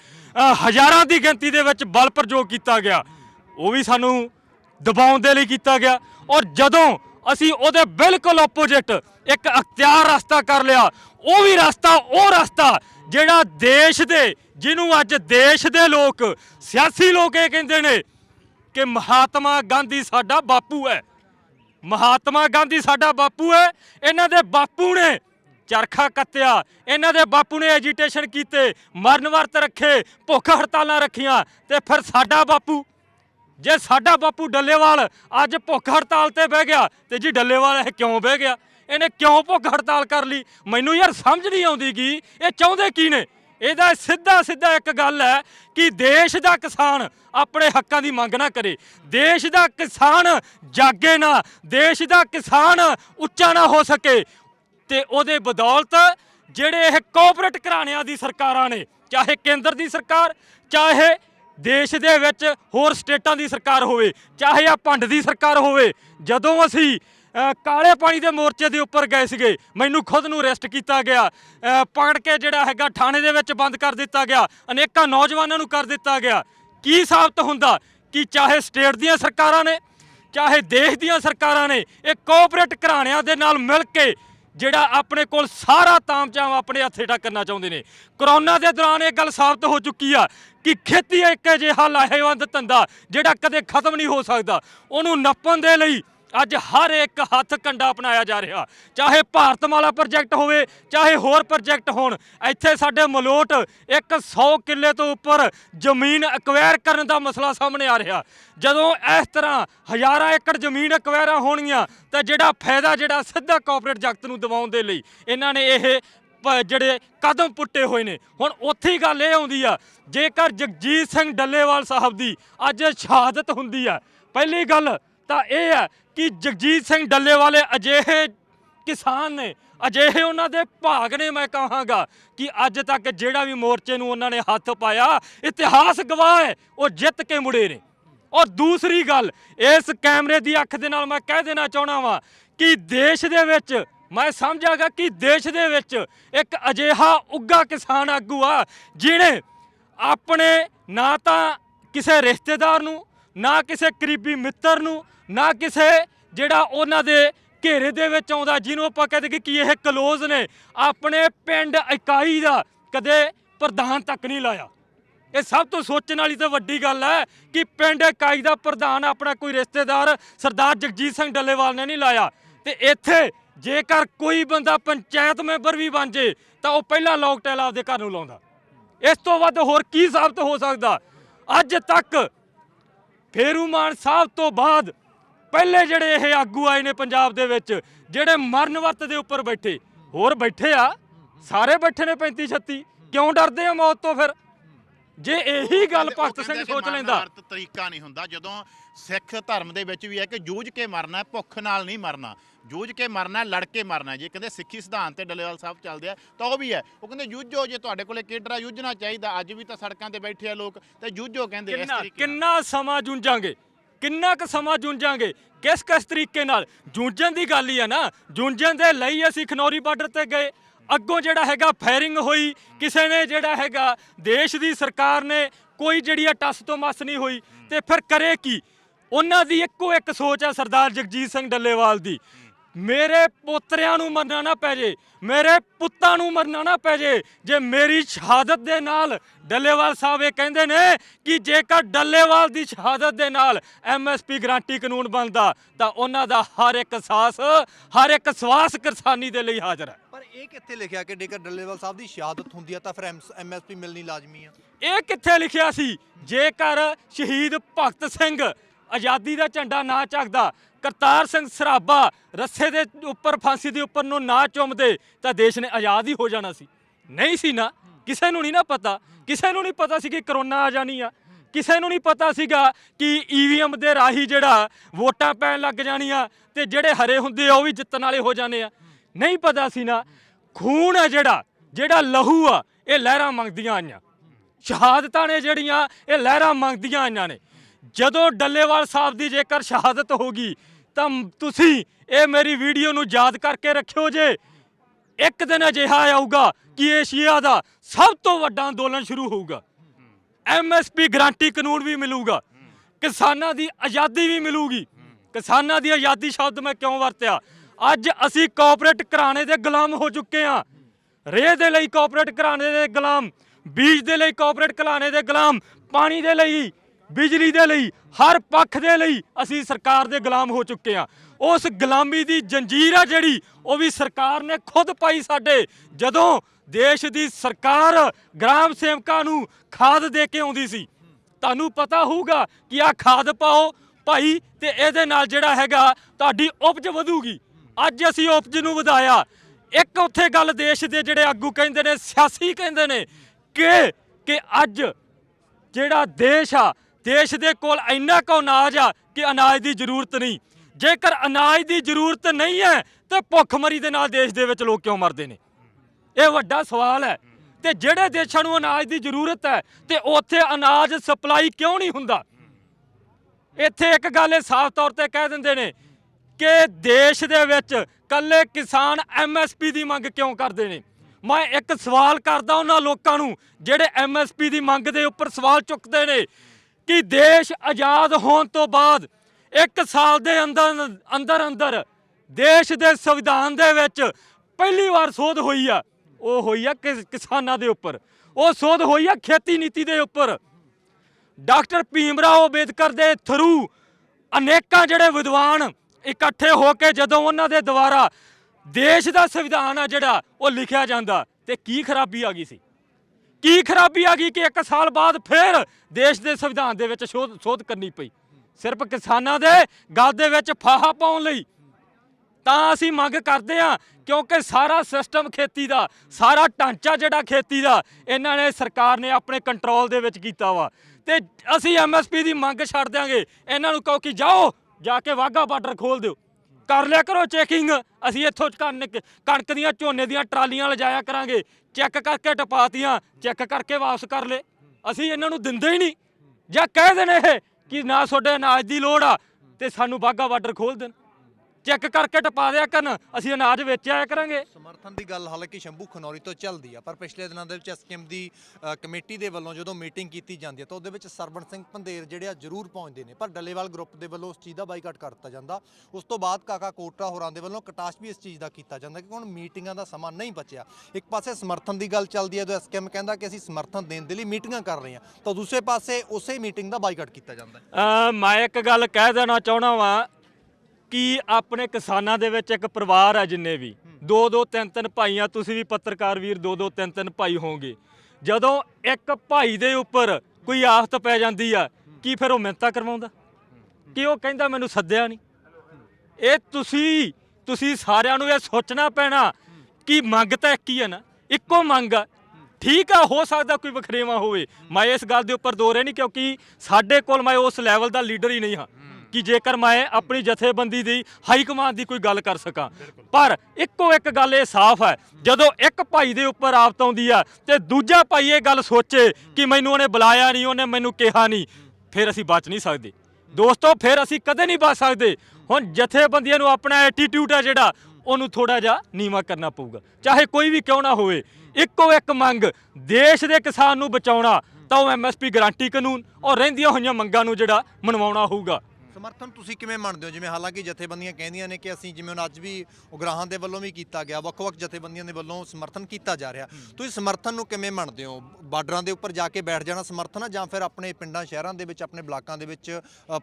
ਹਜ਼ਾਰਾਂ ਦੀ ਗਿਣਤੀ ਦੇ ਵਿੱਚ ਬਲ ਪ੍ਰਯੋਗ ਕੀਤਾ ਗਿਆ। ਉਹ ਵੀ ਸਾਨੂੰ ਦਬਾਉਣ ਦੇ ਲਈ ਕੀਤਾ ਗਿਆ। ਔਰ ਜਦੋਂ ਅਸੀਂ ਉਹਦੇ ਬਿਲਕੁਲ ਆਪੋਜ਼ਿਟ ਇੱਕ ਅਖਤਿਆਰ ਰਸਤਾ ਕਰ ਲਿਆ, ਉਹ ਵੀ ਰਸਤਾ, ਉਹ ਰਸਤਾ ਜਿਹੜਾ ਦੇਸ਼ ਦੇ, ਜਿਹਨੂੰ ਅੱਜ ਦੇਸ਼ ਦੇ ਲੋਕ, ਸਿਆਸੀ ਲੋਕ ਇਹ ਕਹਿੰਦੇ ਨੇ ਕਿ ਮਹਾਤਮਾ ਗਾਂਧੀ ਸਾਡਾ ਬਾਪੂ ਹੈ। ਮਹਾਤਮਾ ਗਾਂਧੀ ਸਾਡਾ ਬਾਪੂ ਹੈ, ਇਹਨਾਂ ਦੇ ਬਾਪੂ ਨੇ ਚਰਖਾ ਕੱਤਿਆ, ਇਹਨਾਂ ਦੇ ਬਾਪੂ ਨੇ ਐਜੀਟੇਸ਼ਨ ਕੀਤੇ, ਮਰਨ ਵਰਤ ਰੱਖੇ, ਭੁੱਖ ਹੜਤਾਲਾਂ ਰੱਖੀਆਂ, ਤੇ ਫਿਰ ਸਾਡਾ ਬਾਪੂ, ਜੇ ਸਾਡਾ ਬਾਪੂ ਡੱਲੇਵਾਲ ਅੱਜ ਭੁੱਖ ਹੜਤਾਲ ਤੇ ਬਹਿ ਗਿਆ, ਤੇ ਜੀ ਡੱਲੇਵਾਲ ਇਹ ਕਿਉਂ ਬਹਿ ਗਿਆ? ਇਹਨੇ ਕਿਉਂ ਭੁੱਖ ਹੜਤਾਲ ਕਰ ਲਈ? ਮੈਨੂੰ ਯਾਰ ਸਮਝ ਨਹੀਂ ਆਉਂਦੀ ਕਿ ਇਹ ਚਾਹੁੰਦੇ ਕੀ ਨੇ? ਇਹਦਾ ਸਿੱਧਾ ਸਿੱਧਾ ਇੱਕ ਗੱਲ ਹੈ ਕਿ ਦੇਸ਼ ਦਾ ਕਿਸਾਨ ਆਪਣੇ ਹੱਕਾਂ ਦੀ ਮੰਗ ਨਾ ਕਰੇ। ਦੇਸ਼ ਦਾ ਕਿਸਾਨ ਜਾਗੇ ਨਾ, ਦੇਸ਼ ਦਾ ਕਿਸਾਨ ਉੱਚਾ ਨਾ ਹੋ ਸਕੇ। ਤੇ ਉਹਦੇ ਬਦੌਲਤ ਜਿਹੜੇ ਇਹ ਕੋਆਪਰੇਟ ਘਰਾਣਿਆਂ ਦੀ ਸਰਕਾਰਾਂ ਨੇ, ਚਾਹੇ ਕੇਂਦਰ ਦੀ ਸਰਕਾਰ, ਚਾਹੇ ਦੇਸ਼ ਦੇ ਵਿੱਚ ਹੋਰ ਸਟੇਟਾਂ ਦੀ ਸਰਕਾਰ ਹੋਵੇ, ਚਾਹੇ ਆ ਭੰਡ ਦੀ ਸਰਕਾਰ ਹੋਵੇ, ਜਦੋਂ ਅਸੀਂ ਕਾਲੇ ਪਾਣੀ ਦੇ ਮੋਰਚੇ ਦੇ ਉੱਪਰ ਗਏ ਸੀਗੇ। ਮੈਨੂੰ ਖੁਦ ਨੂੰ ਅਰੈਸਟ ਕੀਤਾ ਗਿਆ। ਪਕੜ ਕੇ ਜਿਹੜਾ ਹੈਗਾ ਥਾਣੇ ਦੇ ਵਿੱਚ ਬੰਦ ਕਰ ਦਿੱਤਾ ਗਿਆ। ਅਨੇਕਾਂ ਨੌਜਵਾਨਾਂ ਨੂੰ ਕਰ ਦਿੱਤਾ ਗਿਆ। ਕੀ ਸਾਬਤ ਹੁੰਦਾ? ਕਿ ਚਾਹੇ ਸਟੇਟ ਦੀਆਂ ਸਰਕਾਰਾਂ ਨੇ, ਚਾਹੇ ਦੇਸ਼ ਦੀਆਂ ਸਰਕਾਰਾਂ ਨੇ, ਇਹ ਕੋਆਪਰੇਟ ਘਰਾਣਿਆਂ ਦੇ ਨਾਲ ਮਿਲ ਕੇ ਜਿਹੜਾ ਆਪਣੇ ਕੋਲ ਸਾਰਾ ਤਾਮਝਾਮ ਆਪਣੇ ਹੱਥੇ ਟੱਕ ਕਰਨਾ ਚਾਹੁੰਦੇ ਨੇ। ਕਰੋਨਾ ਦੇ ਦੌਰਾਨ ਇਹ ਗੱਲ ਸਾਬਤ ਹੋ ਚੁੱਕੀ ਆ ਕਿ ਖੇਤੀ ਇੱਕ ਅਜਿਹਾ ਲਾਹੇਵੰਦ ਧੰਦਾ ਜਿਹੜਾ ਕਦੇ ਖਤਮ ਨਹੀਂ ਹੋ ਸਕਦਾ। ਉਹਨੂੰ ਨੱਪਣ ਦੇ ਲਈ ਅੱਜ ਹਰ ਇੱਕ ਹੱਥ ਕੰਡਾ ਅਪਣਾਇਆ ਜਾ ਰਿਹਾ। ਚਾਹੇ ਭਾਰਤਮਾਲਾ ਪ੍ਰੋਜੈਕਟ ਹੋਵੇ, ਚਾਹੇ ਹੋਰ ਪ੍ਰੋਜੈਕਟ ਹੋਣ, ਇੱਥੇ ਸਾਡੇ ਮਲੋਟ ਇੱਕ 100 ਕਿੱਲੇ ਤੋਂ ਉੱਪਰ ਜ਼ਮੀਨ ਐਕਵਾਇਰ ਕਰਨ ਦਾ ਮਸਲਾ ਸਾਹਮਣੇ ਆ ਰਿਹਾ। ਜਦੋਂ ਇਸ ਤਰ੍ਹਾਂ ਹਜ਼ਾਰਾਂ ਏਕੜ ਜ਼ਮੀਨ ਐਕਵਾਇਰਾਂ ਹੋਣਗੀਆਂ, ਤਾਂ ਜਿਹੜਾ ਫਾਇਦਾ ਜਿਹੜਾ ਸਿੱਧਾ ਕਾਰਪੋਰੇਟ ਜਗਤ ਨੂੰ ਦਿਵਾਉਣ ਦੇ ਲਈ ਇਹਨਾਂ ਨੇ ਇਹ ਪ- ਜਿਹੜੇ ਕਦਮ ਪੁੱਟੇ ਹੋਏ ਨੇ। ਹੁਣ ਉੱਥੇ ਹੀ ਗੱਲ ਇਹ ਆਉਂਦੀ ਆ, ਜੇਕਰ ਜਗਜੀਤ ਸਿੰਘ ਡੱਲੇਵਾਲ ਸਾਹਿਬ ਦੀ ਅੱਜ ਸ਼ਹਾਦਤ ਹੁੰਦੀ ਆ, ਪਹਿਲੀ ਗੱਲ ਤਾਂ ਇਹ ਹੈ ਕਿ ਜਗਜੀਤ ਸਿੰਘ ਡੱਲੇਵਾਲੇ ਅਜਿਹੇ ਕਿਸਾਨ ਨੇ, ਅਜਿਹੇ ਉਹਨਾਂ ਦੇ ਭਾਗ ਨੇ ਮੈਂ ਕਹਾਂਗਾ ਕਿ ਅੱਜ ਤੱਕ ਜਿਹੜਾ ਵੀ ਮੋਰਚੇ ਨੂੰ ਉਹਨਾਂ ਨੇ ਹੱਥ ਪਾਇਆ, ਇਤਿਹਾਸ ਗਵਾਹ ਹੈ, ਉਹ ਜਿੱਤ ਕੇ ਮੁੜੇ ਨੇ। ਔਰ ਦੂਸਰੀ ਗੱਲ, ਇਸ ਕੈਮਰੇ ਦੀ ਅੱਖ ਦੇ ਨਾਲ ਮੈਂ ਕਹਿ ਦੇਣਾ ਚਾਹਣਾ ਵਾਂ ਕਿ ਦੇਸ਼ ਦੇ ਵਿੱਚ, ਮੈਂ ਸਮਝਾਂਗਾ ਕਿ ਦੇਸ਼ ਦੇ ਵਿੱਚ ਇੱਕ ਅਜਿਹਾ ਉੱਗਾ ਕਿਸਾਨ ਆਗੂ ਆ, ਜਿਹਨੇ ਆਪਣੇ ਨਾ ਤਾਂ ਕਿਸੇ ਰਿਸ਼ਤੇਦਾਰ ਨੂੰ, ਨਾ ਕਿਸੇ ਕਰੀਬੀ ਮਿੱਤਰ ਨੂੰ ਨਾ ਕਿਸੇ ਜਿਹੜਾ ਉਹਨਾਂ ਦੇ ਘੇਰੇ ਦੇ ਵਿੱਚ ਆਉਂਦਾ, ਜਿਹਨੂੰ ਆਪਾਂ ਕਹਿੰਦੇ ਕਿ ਇਹ ਕਲੋਜ਼ ਨੇ, ਆਪਣੇ ਪਿੰਡ ਇਕਾਈ ਦਾ ਕਦੇ ਪ੍ਰਧਾਨ ਤੱਕ ਨਹੀਂ ਲਾਇਆ। ਇਹ ਸਭ ਤੋਂ ਸੋਚਣ ਵਾਲੀ ਤਾਂ ਵੱਡੀ ਗੱਲ ਹੈ ਕਿ ਪਿੰਡ ਇਕਾਈ ਦਾ ਪ੍ਰਧਾਨ ਆਪਣਾ ਕੋਈ ਰਿਸ਼ਤੇਦਾਰ ਸਰਦਾਰ ਜਗਜੀਤ ਸਿੰਘ ਡੱਲੇਵਾਲ ਨੇ ਨਹੀਂ ਲਾਇਆ। ਤੇ ਇੱਥੇ ਜੇਕਰ ਕੋਈ ਬੰਦਾ ਪੰਚਾਇਤ ਮੈਂਬਰ ਵੀ ਬਣ ਜੇ, ਤਾਂ ਉਹ ਪਹਿਲਾਂ ਲੋਕਟੈਲ ਆਪਦੇ ਘਰ ਨੂੰ ਲਾਉਂਦਾ। ਇਸ ਤੋਂ ਵੱਧ ਹੋਰ ਕੀ ਸਾਬਤ ਹੋ ਸਕਦਾ? ਅੱਜ ਤੱਕ ਫੇਰੂ ਮਾਨ ਸਾਹਿਬ ਤੋਂ ਬਾਅਦ ਪਹਿਲੇ ਜਿਹੜੇ ਇਹ ਆਗੂ ਆਏ ਨੇ ਪੰਜਾਬ ਦੇ ਵਿੱਚ ਜਿਹੜੇ ਮਰਨ ਵਰਤ ਦੇ ਉੱਪਰ ਬੈਠੇ ਹੋਰ ਬੈਠੇ ਆ ਸਾਰੇ ਬੈਠੇ ਨੇ 35 36 ਕਿਉਂ ਡਰਦੇ ਆ ਮੌਤ ਤੋਂ ਫਿਰ? ਜੇ ਇਹੀ ਗੱਲ ਭਗਤ ਸਿੰਘ ਸੋਚ ਲੈਂਦਾ। ਤਰੀਕਾ ਨਹੀਂ ਹੁੰਦਾ। ਜਦੋਂ ਸਿੱਖ ਧਰਮ ਦੇ ਵਿੱਚ ਵੀ ਹੈ ਕਿ ਜੂਝ ਕੇ ਮਰਨਾ ਹੈ, ਭੁੱਖ ਨਾਲ ਨਹੀਂ ਮਰਨਾ। ਜੂਝ ਕੇ ਮਰਨਾ ਹੈ, ਲੜ ਕੇ ਮਰਨਾ। ਜੇ ਕਹਿੰਦੇ ਸਿੱਖੀ ਸਿਧਾਂਤ ਤੇ ਡੱਲੇਵਾਲ ਸਾਹਿਬ ਚੱਲਦੇ ਆ ਤਾਂ ਉਹ ਵੀ ਹੈ। ਉਹ ਕਹਿੰਦੇ ਜੂਝੋ ਜੇ ਤੁਹਾਡੇ ਕੋਲੇ ਕੇਡਰਾ ਜੂਝਣਾ ਚਾਹੀਦਾ ਅੱਜ ਵੀ ਤਾਂ ਸੜਕਾਂ ਤੇ ਬੈਠੇ ਆ ਲੋਕ ਤੇ ਜੂਝੋ ਕਹਿੰਦੇ ਇਸ ਤਰੀਕੇ। ਕਿੰਨਾ ਸਮਾਂ ਜੂਝਾਂਗੇ? ਕਿੰਨਾ ਕੁ ਸਮਾਂ ਜੂਝਾਂਗੇ? ਕਿਸ ਕਿਸ ਤਰੀਕੇ ਨਾਲ? ਜੂੰਝਣ ਦੀ ਗੱਲ ਹੀ ਆ ਨਾ। ਜੂਝਣ ਦੇ ਲਈ ਅਸੀਂ ਖਨੌਰੀ ਬਾਰਡਰ ਤੇ ਗਏ। ਅੱਗੋਂ ਜਿਹੜਾ ਹੈਗਾ ਫਾਇਰਿੰਗ ਹੋਈ, ਕਿਸੇ ਨੇ ਜਿਹੜਾ ਹੈਗਾ ਦੇਸ਼ ਦੀ ਸਰਕਾਰ ਨੇ ਕੋਈ ਜਿਹੜੀ ਆ ਟੱਸ ਤੋਂ ਮਸ ਨਹੀਂ ਹੋਈ। ਤੇ ਫਿਰ ਕਰੇ ਕੀ? ਉਹਨਾਂ ਦੀ ਇੱਕੋ ਇੱਕ ਸੋਚ ਆ ਸਰਦਾਰ ਜਗਜੀਤ ਸਿੰਘ ਡੱਲੇਵਾਲ ਦੀ। ਮੇਰੇ ਪੋਤਰਿਆਂ ਨੂੰ ਮਰਨਾ ਨਾ ਪੈ ਜੇ ਮੇਰੇ ਪੁੱਤਾਂ ਨੂੰ ਮਰਨਾ ਨਾ ਪੈ ਜੇ। ਜੇ ਮੇਰੀ ਸ਼ਹਾਦਤ ਦੇ ਨਾਲ ਡੱਲੇਵਾਲ ਸਾਹਿਬ ਇਹ ਕਹਿੰਦੇ ਨੇ ਕਿ ਜੇਕਰ ਡੱਲੇਵਾਲ ਦੀ ਸ਼ਹਾਦਤ ਦੇ ਨਾਲ ਐਮਐਸਪੀ ਗਰੰਟੀ ਕਾਨੂੰਨ ਬਣਦਾ ਤਾਂ ਉਹਨਾਂ ਦਾ ਹਰ ਇੱਕ ਸਾਹਸ ਹਰ ਇੱਕ ਸਵਾਸ ਕਿਰਸਾਨੀ ਦੇ ਲਈ ਹਾਜ਼ਰ ਹੈ। ਪਰ ਇਹ ਕਿੱਥੇ ਲਿਖਿਆ ਕਿ ਜੇਕਰ ਡੱਲੇਵਾਲ ਸਾਹਿਬ ਦੀ ਸ਼ਹਾਦਤ ਹੁੰਦੀ ਹੈ ਤਾਂ ਫਿਰ ਐਮਐਸਪੀ ਮਿਲਣੀ ਲਾਜ਼ਮੀ ਆ? ਇਹ ਕਿੱਥੇ ਲਿਖਿਆ ਸੀ? ਜੇਕਰ ਸ਼ਹੀਦ ਭਗਤ ਸਿੰਘ ਆਜ਼ਾਦੀ ਦਾ ਝੰਡਾ ਨਾ ਝੱਕਦਾ, ਕਰਤਾਰ ਸਿੰਘ ਸਰਾਭਾ ਰੱਸੇ ਦੇ ਉੱਪਰ, ਫਾਂਸੀ ਦੇ ਉੱਪਰ ਨੂੰ ਨਾ ਚੁੰਮਦੇ, ਤਾਂ ਦੇਸ਼ ਨੇ ਆਜ਼ਾਦ ਹੀ ਹੋ ਜਾਣਾ ਸੀ। ਨਹੀਂ ਸੀ ਨਾ। ਕਿਸੇ ਨੂੰ ਨਹੀਂ ਨਾ ਪਤਾ। ਕਿਸੇ ਨੂੰ ਨਹੀਂ ਪਤਾ ਸੀ ਕਿ ਕਰੋਨਾ ਆ ਜਾਣੀ ਆ। ਕਿਸੇ ਨੂੰ ਨਹੀਂ ਪਤਾ ਸੀਗਾ ਕਿ ਈਵੀਐਮ ਦੇ ਰਾਹੀਂ ਜਿਹੜਾ ਵੋਟਾਂ ਪੈਣ ਲੱਗ ਜਾਣੀਆਂ ਤੇ ਜਿਹੜੇ ਹਰੇ ਹੁੰਦੇ ਆ, ਉਹ ਵੀ ਜਿੱਤਣ ਵਾਲੇ ਹੋ ਜਾਣੇ ਆ। ਨਹੀਂ ਪਤਾ ਸੀ ਨਾ। ਖੂਨ ਆ ਜਿਹੜਾ ਜਿਹੜਾ ਲਹੂ ਆ, ਇਹ ਲਹਿਰਾਂ ਮੰਗਦੀਆਂ ਆਈਆਂ। ਸ਼ਹਾਦਤਾਂ ਨੇ ਜਿਹੜੀਆਂ, ਇਹ ਲਹਿਰਾਂ ਮੰਗਦੀਆਂ ਆਈਆਂ ਨੇ। ਜਦੋਂ ਡੱਲੇਵਾਲ ਸਾਹਿਬ ਦੀ ਜੇਕਰ ਸ਼ਹਾਦਤ ਹੋ ਗਈ, ਤਾਂ ਤੁਸੀਂ ਇਹ ਮੇਰੀ ਵੀਡੀਓ ਨੂੰ ਯਾਦ ਕਰਕੇ ਰੱਖਿਓ ਜੇ। ਇੱਕ ਦਿਨ ਅਜਿਹਾ ਆਊਗਾ ਕਿ ਏਸ਼ੀਆ ਦਾ ਸਭ ਤੋਂ ਵੱਡਾ ਅੰਦੋਲਨ ਸ਼ੁਰੂ ਹੋਊਗਾ। ਐਮਐਸਪੀ ਗਰੰਟੀ ਕਾਨੂੰਨ ਵੀ ਮਿਲੂਗਾ। ਕਿਸਾਨਾਂ ਦੀ ਆਜ਼ਾਦੀ ਵੀ ਮਿਲੂਗੀ। ਕਿਸਾਨਾਂ ਦੀ ਆਜ਼ਾਦੀ ਸ਼ਬਦ ਮੈਂ ਕਿਉਂ ਵਰਤਿਆ? ਅੱਜ ਅਸੀਂ ਕੋਆਪਰੇਟ ਘਰਾਣੇ ਦੇ ਗੁਲਾਮ ਹੋ ਚੁੱਕੇ ਹਾਂ। ਰੇਹ ਦੇ ਲਈ ਕੋਆਪਰੇਟ ਘਰਾਣੇ ਦੇ ਗੁਲਾਮ, ਬੀਜ ਦੇ ਲਈ ਕੋਆਪਰੇਟ ਘਰਾਣੇ ਦੇ ਗੁਲਾਮ, ਪਾਣੀ ਦੇ ਲਈ ਬਿਜਲੀ ਦੇ ਲਈ, ਹਰ ਪੱਖ ਦੇ ਲਈ ਅਸੀਂ ਸਰਕਾਰ ਦੇ ਗੁਲਾਮ ਹੋ ਚੁੱਕੇ ਹਾਂ। ਉਸ ਗੁਲਾਮੀ ਦੀ ਜੰਜੀਰ ਆ ਜਿਹੜੀ, ਉਹ ਵੀ ਸਰਕਾਰ ਨੇ ਖੁਦ ਪਾਈ ਸਾਡੇ। ਜਦੋਂ ਦੇਸ਼ ਦੀ ਸਰਕਾਰ ਗ੍ਰਾਮ ਸੇਵਕਾਂ ਨੂੰ ਖਾਦ ਦੇ ਕੇ ਆਉਂਦੀ ਸੀ, ਤੁਹਾਨੂੰ ਪਤਾ ਹੋਊਗਾ ਕਿ ਆ ਖਾਦ ਪਾਓ ਭਾਈ ਤੇ ਇਹਦੇ ਨਾਲ ਜਿਹੜਾ ਹੈਗਾ ਤੁਹਾਡੀ ਉਪਜ ਵਧੂਗੀ। ਅੱਜ ਅਸੀਂ ਉਪਜ ਨੂੰ ਵਧਾਇਆ। ਇੱਕ ਉੱਥੇ ਗੱਲ ਦੇਸ਼ ਦੇ ਜਿਹੜੇ ਆਗੂ ਕਹਿੰਦੇ ਨੇ, ਸਿਆਸੀ ਕਹਿੰਦੇ ਨੇ ਕਿ ਕਿ ਅੱਜ ਜਿਹੜਾ ਦੇਸ਼ ਆ ਦੇਸ਼ ਦੇ ਕੋਲ ਇੰਨਾ ਕੁ ਅਨਾਜ ਆ ਕਿ ਅਨਾਜ ਦੀ ਜ਼ਰੂਰਤ ਨਹੀਂ। ਜੇਕਰ ਅਨਾਜ ਦੀ ਜ਼ਰੂਰਤ ਨਹੀਂ ਹੈ, ਤੇ ਭੁੱਖਮਰੀ ਦੇ ਨਾਲ ਦੇਸ਼ ਦੇ ਵਿੱਚ ਲੋਕ ਕਿਉਂ ਮਰਦੇ ਨੇ? ਇਹ ਵੱਡਾ ਸਵਾਲ ਹੈ। ਤੇ ਜਿਹੜੇ ਦੇਸ਼ਾਂ ਨੂੰ ਅਨਾਜ ਦੀ ਜ਼ਰੂਰਤ ਹੈ, ਤੇ ਉੱਥੇ ਅਨਾਜ ਸਪਲਾਈ ਕਿਉਂ ਨਹੀਂ ਹੁੰਦਾ? ਇੱਥੇ ਇੱਕ ਗੱਲ ਇਹ ਸਾਫ਼ ਤੌਰ ਤੇ ਕਹਿ ਦਿੰਦੇ ਨੇ ਕਿ ਦੇਸ਼ ਦੇ ਵਿੱਚ ਕੱਲੇ ਕਿਸਾਨ ਐਮਐਸਪੀ ਦੀ ਮੰਗ ਕਿਉਂ ਕਰਦੇ ਨੇ? ਮੈਂ ਇੱਕ ਸਵਾਲ ਕਰਦਾ ਉਹਨਾਂ ਲੋਕਾਂ ਨੂੰ ਜਿਹੜੇ ਐਮਐਸਪੀ ਦੀ ਮੰਗ ਦੇ ਉੱਪਰ ਸਵਾਲ ਚੁੱਕਦੇ ਨੇ। ਕਿ ਦੇਸ਼ ਆਜ਼ਾਦ ਹੋਣ ਤੋਂ ਬਾਅਦ ਇੱਕ ਸਾਲ ਦੇ ਅੰਦਰ ਅੰਦਰ ਅੰਦਰ ਦੇਸ਼ ਦੇ ਸੰਵਿਧਾਨ ਦੇ ਵਿੱਚ ਪਹਿਲੀ ਵਾਰ ਸੋਧ ਹੋਈ ਆ। ਉਹ ਹੋਈ ਆ ਕਿਸਾਨਾਂ ਦੇ ਉੱਪਰ। ਉਹ ਸੋਧ ਹੋਈ ਆ ਖੇਤੀ ਨੀਤੀ ਦੇ ਉੱਪਰ। ਡਾਕਟਰ ਭੀਮ ਰਾਓ ਅੰਬੇਦਕਰ ਦੇ ਥਰੂ ਅਨੇਕਾਂ ਜਿਹੜੇ ਵਿਦਵਾਨ ਇਕੱਠੇ ਹੋ ਕੇ ਜਦੋਂ ਉਹਨਾਂ ਦੇ ਦੁਆਰਾ ਦੇਸ਼ ਦਾ ਸੰਵਿਧਾਨ ਆ ਜਿਹੜਾ, ਉਹ ਲਿਖਿਆ ਜਾਂਦਾ ਤੇ ਕੀ ਖਰਾਬੀ ਆ ਗਈ ਸੀ? ਕੀ ਖਰਾਬੀ ਆ ਗਈ ਕਿ ਇੱਕ ਸਾਲ ਬਾਅਦ ਫਿਰ ਦੇਸ਼ ਦੇ ਸੰਵਿਧਾਨ ਦੇ ਵਿੱਚ ਸ਼ੋਧ ਸੋਧ ਕਰਨੀ ਪਈ? ਸਿਰਫ ਕਿਸਾਨਾਂ ਦੇ ਗੱਲ ਦੇ ਵਿੱਚ ਫਾਹਾ ਪਾਉਣ ਲਈ। ਤਾਂ ਅਸੀਂ ਮੰਗ ਕਰਦੇ ਹਾਂ, ਕਿਉਂਕਿ ਸਾਰਾ ਸਿਸਟਮ ਖੇਤੀ ਦਾ, ਸਾਰਾ ਢਾਂਚਾ ਜਿਹੜਾ ਖੇਤੀ ਦਾ, ਇਹਨਾਂ ਨੇ ਸਰਕਾਰ ਨੇ ਆਪਣੇ ਕੰਟਰੋਲ ਦੇ ਵਿੱਚ ਕੀਤਾ ਵਾ। ਤੇ ਅਸੀਂ ਐਮਐਸਪੀ ਦੀ ਮੰਗ ਛੱਡ ਦਿਆਂਗੇ। ਇਹਨਾਂ ਨੂੰ ਕਹੋ ਕਿ ਜਾਓ, ਜਾ ਕੇ ਵਾਗਾ ਬਾਰਡਰ ਖੋਲ ਦਿਓ। ਕਰ ਲਿਆ ਕਰੋ ਚੈਕਿੰਗ। ਅਸੀਂ ਇੱਥੋਂ ਕਣਕ ਕਣਕ ਦੀਆਂ ਝੋਨੇ ਦੀਆਂ ਟਰਾਲੀਆਂ ਲਿਜਾਇਆ ਕਰਾਂਗੇ। ਚੈੱਕ ਕਰਕੇ ਟਪਾਤੀਆਂ, ਚੈੱਕ ਕਰਕੇ ਵਾਪਸ ਕਰ ਲੈ ਅਸੀਂ ਇਹਨਾਂ ਨੂੰ ਦਿੰਦੇ ਹੀ ਨਹੀਂ। ਜਾਂ ਕਹਿ ਦੇਣ ਇਹ ਕਿ ਨਾ ਤੁਹਾਡੇ ਅਨਾਜ ਦੀ ਲੋੜ ਆ ਤੇ ਸਾਨੂੰ ਵਾਗਾ ਬਾਰਡਰ ਖੋਲ ਦੇਣ। ਚੈੱਕ ਕਰਕੇ ਟਪਾ ਦਿਆ ਕਰਨ। ਅਸੀਂ ਅਨਾਜ ਵੇਚਿਆ ਕਰਾਂਗੇ। ਸਮਰਥਨ ਦੀ ਗੱਲ ਹਾਲਾਂਕਿ ਸ਼ੰਭੂ ਖਨੌਰੀ ਤੋਂ ਚੱਲਦੀ ਆ ਪਰ ਪਿਛਲੇ ਦਿਨਾਂ ਦੇ ਵਿੱਚ ਐਸਕੇਐਮ ਦੀ ਅ, ਕਮੇਟੀ ਦੇ ਵੱਲੋਂ ਜਦੋਂ ਮੀਟਿੰਗ ਕੀਤੀ ਜਾਂਦੀ ਹੈ ਤਾਂ ਉਹਦੇ ਵਿੱਚ ਸਰਵਣ ਸਿੰਘ ਪੰਧੇਰ ਜਿਹੜੇ ਆ ਜ਼ਰੂਰ ਪਹੁੰਚਦੇ ਨੇ ਪਰ ਡੱਲੇਵਾਲ ਗਰੁੱਪ ਦੇ ਵੱਲੋਂ ਉਸ ਚੀਜ਼ ਦਾ ਬਾਈਕਾਟ ਕਰ ਦਿੱਤਾ ਜਾਂਦਾ। ਉਸ ਤੋਂ ਬਾਅਦ ਕਾਕਾ ਕੋਟਰਾ ਹੋਰਾਂ ਦੇ ਵੱਲੋਂ ਕਟਾਸ਼ ਵੀ ਇਸ ਚੀਜ਼ ਦਾ ਕੀਤਾ ਜਾਂਦਾ ਕਿ ਹੁਣ ਮੀਟਿੰਗਾਂ ਦਾ ਸਮਾਂ ਨਹੀਂ ਬਚਿਆ। ਇੱਕ ਪਾਸੇ ਸਮਰਥਨ ਦੀ ਗੱਲ ਚੱਲਦੀ ਹੈ ਜਦੋਂ ਐਸਕੇਐਮ ਕਹਿੰਦਾ ਕਿ ਅਸੀਂ ਸਮਰਥਨ ਦੇਣ ਦੇ ਲਈ ਮੀਟਿੰਗਾਂ ਕਰ ਰਹੇ ਹਾਂ ਤਾਂ ਦੂਸਰੇ ਪਾਸੇ ਉਸੇ ਮੀਟਿੰਗ ਦਾ ਬਾਈਕਾਟ ਕੀਤਾ ਜਾਂਦਾ। ਹੈ ਅ, ਮੈਂ ਇੱਕ ਗੱਲ ਕਹਿ ਦੇਣਾ ਚਾਹਣਾ ਵਾਂ ਕਿ ਆਪਣੇ ਕਿਸਾਨਾਂ ਦੇ ਵਿੱਚ ਇੱਕ ਪਰਿਵਾਰ ਆ ਜਿੰਨੇ ਵੀ, ਦੋ ਦੋ ਤਿੰਨ ਤਿੰਨ ਭਾਈਆਂ ਤੁਸੀਂ ਵੀ ਪੱਤਰਕਾਰ ਵੀਰ ਦੋ ਦੋ ਤਿੰਨ ਤਿੰਨ ਭਾਈ ਹੋਵੋਗੇ। ਜਦੋਂ ਇੱਕ ਭਾਈ ਦੇ ਉੱਪਰ ਕੋਈ ਆਫਤ ਪੈ ਜਾਂਦੀ ਆ, ਕੀ ਫਿਰ ਉਹ ਮਿੰਤਾ ਕਰਵਾਉਂਦਾ? ਕਿ ਉਹ ਕਹਿੰਦਾ ਮੈਨੂੰ ਸੱਦਿਆ ਨਹੀਂ? ਇਹ ਤੁਸੀਂ ਤੁਸੀਂ ਸਾਰਿਆਂ ਨੂੰ ਇਹ ਸੋਚਣਾ ਪੈਣਾ ਕਿ ਮੰਗ ਤਾਂ ਇੱਕ ਹੀ ਹੈ ਨਾ, ਇੱਕੋ ਮੰਗ ਆ। ਠੀਕ ਆ, ਹੋ ਸਕਦਾ ਕੋਈ ਵਖਰੇਵਾ ਹੋਵੇ। ਮੈਂ ਇਸ ਗੱਲ ਦੇ ਉੱਪਰ ਦੋਰੇ ਨਹੀਂ, ਕਿਉਂਕਿ ਸਾਡੇ ਕੋਲ ਮੈਂ ਉਸ ਲੈਵਲ ਦਾ ਲੀਡਰ ਹੀ ਨਹੀਂ ਹਾਂ। ਕਿ ਜੇਕਰ ਮੈਂ ਆਪਣੀ ਜਥੇਬੰਦੀ ਦੀ ਹਾਈ ਕਮਾਂਡ ਦੀ ਕੋਈ ਗੱਲ ਕਰ ਸਕਾਂ। ਪਰ ਇੱਕੋ ਇੱਕ ਗੱਲ ਇਹ ਸਾਫ਼ ਹੈ, ਜਦੋਂ ਇੱਕ ਭਾਈ ਦੇ ਉੱਪਰ ਆਫਤ ਆਉਂਦੀ ਆ ਤੇ ਦੂਜਾ ਭਾਈ ਇਹ ਗੱਲ ਸੋਚੇ ਕਿ ਮੈਨੂੰ ਉਹਨੇ ਬੁਲਾਇਆ ਨਹੀਂ, ਉਹਨੇ ਮੈਨੂੰ ਕਿਹਾ ਨਹੀਂ, ਫਿਰ ਅਸੀਂ ਬਚ ਨਹੀਂ ਸਕਦੇ। ਦੋਸਤੋ, ਫਿਰ ਅਸੀਂ ਕਦੇ ਨਹੀਂ ਬਚ ਸਕਦੇ। ਹੁਣ ਜਥੇਬੰਦੀਆਂ ਨੂੰ ਆਪਣਾ ਐਟੀਟਿਊਡ ਆ ਜਿਹੜਾ, ਉਹਨੂੰ ਥੋੜਾ ਜਿਹਾ ਨੀਵਾ ਕਰਨਾ ਪਊਗਾ। ਚਾਹੇ ਕੋਈ ਵੀ ਕਿਉਂ ਨਾ ਹੋਵੇ, ਇੱਕੋ ਇੱਕ ਮੰਗ, ਦੇਸ਼ ਦੇ ਕਿਸਾਨ ਨੂੰ ਬਚਾਉਣਾ, ਤਾਂ ਉਹ ਐਮਐਸਪੀ ਗਾਰੰਟੀ ਕਾਨੂੰਨ ਔਰ ਰਹਿੰਦੀਆਂ ਹੋਈਆਂ ਮੰਗਾਂ ਨੂੰ ਜਿਹੜਾ ਮਨਵਾਉਣਾ ਹੋਊਗਾ। ਸਮਰਥਨ ਤੁਸੀਂ ਕਿਵੇਂ ਮੰਨਦੇ ਹੋ? ਜਿਵੇਂ ਹਾਲਾਂਕਿ ਜਥੇਬੰਦੀਆਂ ਕਹਿੰਦੀਆਂ ਨੇ ਕਿ ਅਸੀਂ ਜਿਵੇਂ ਹੁਣ ਅੱਜ ਵੀ ਉਗਰਾਹਾਂ ਦੇ ਵੱਲੋਂ ਵੀ ਕੀਤਾ ਗਿਆ ਵੱਖ-ਵੱਖ ਜਥੇਬੰਦੀਆਂ ਦੇ ਵੱਲੋਂ ਸਮਰਥਨ ਕੀਤਾ ਜਾ ਰਿਹਾ। ਤੁਸੀਂ ਸਮਰਥਨ ਨੂੰ ਕਿਵੇਂ ਮੰਨਦੇ ਹੋ? ਬਾਰਡਰਾਂ ਦੇ ਉੱਪਰ ਜਾ ਕੇ ਬੈਠ ਜਾਣਾ ਸਮਰਥਨ ਆ ਜਾਂ ਫਿਰ ਆਪਣੇ ਪਿੰਡਾਂ ਸ਼ਹਿਰਾਂ ਦੇ ਵਿੱਚ ਆਪਣੇ ਬਲਾਕਾਂ ਦੇ ਵਿੱਚ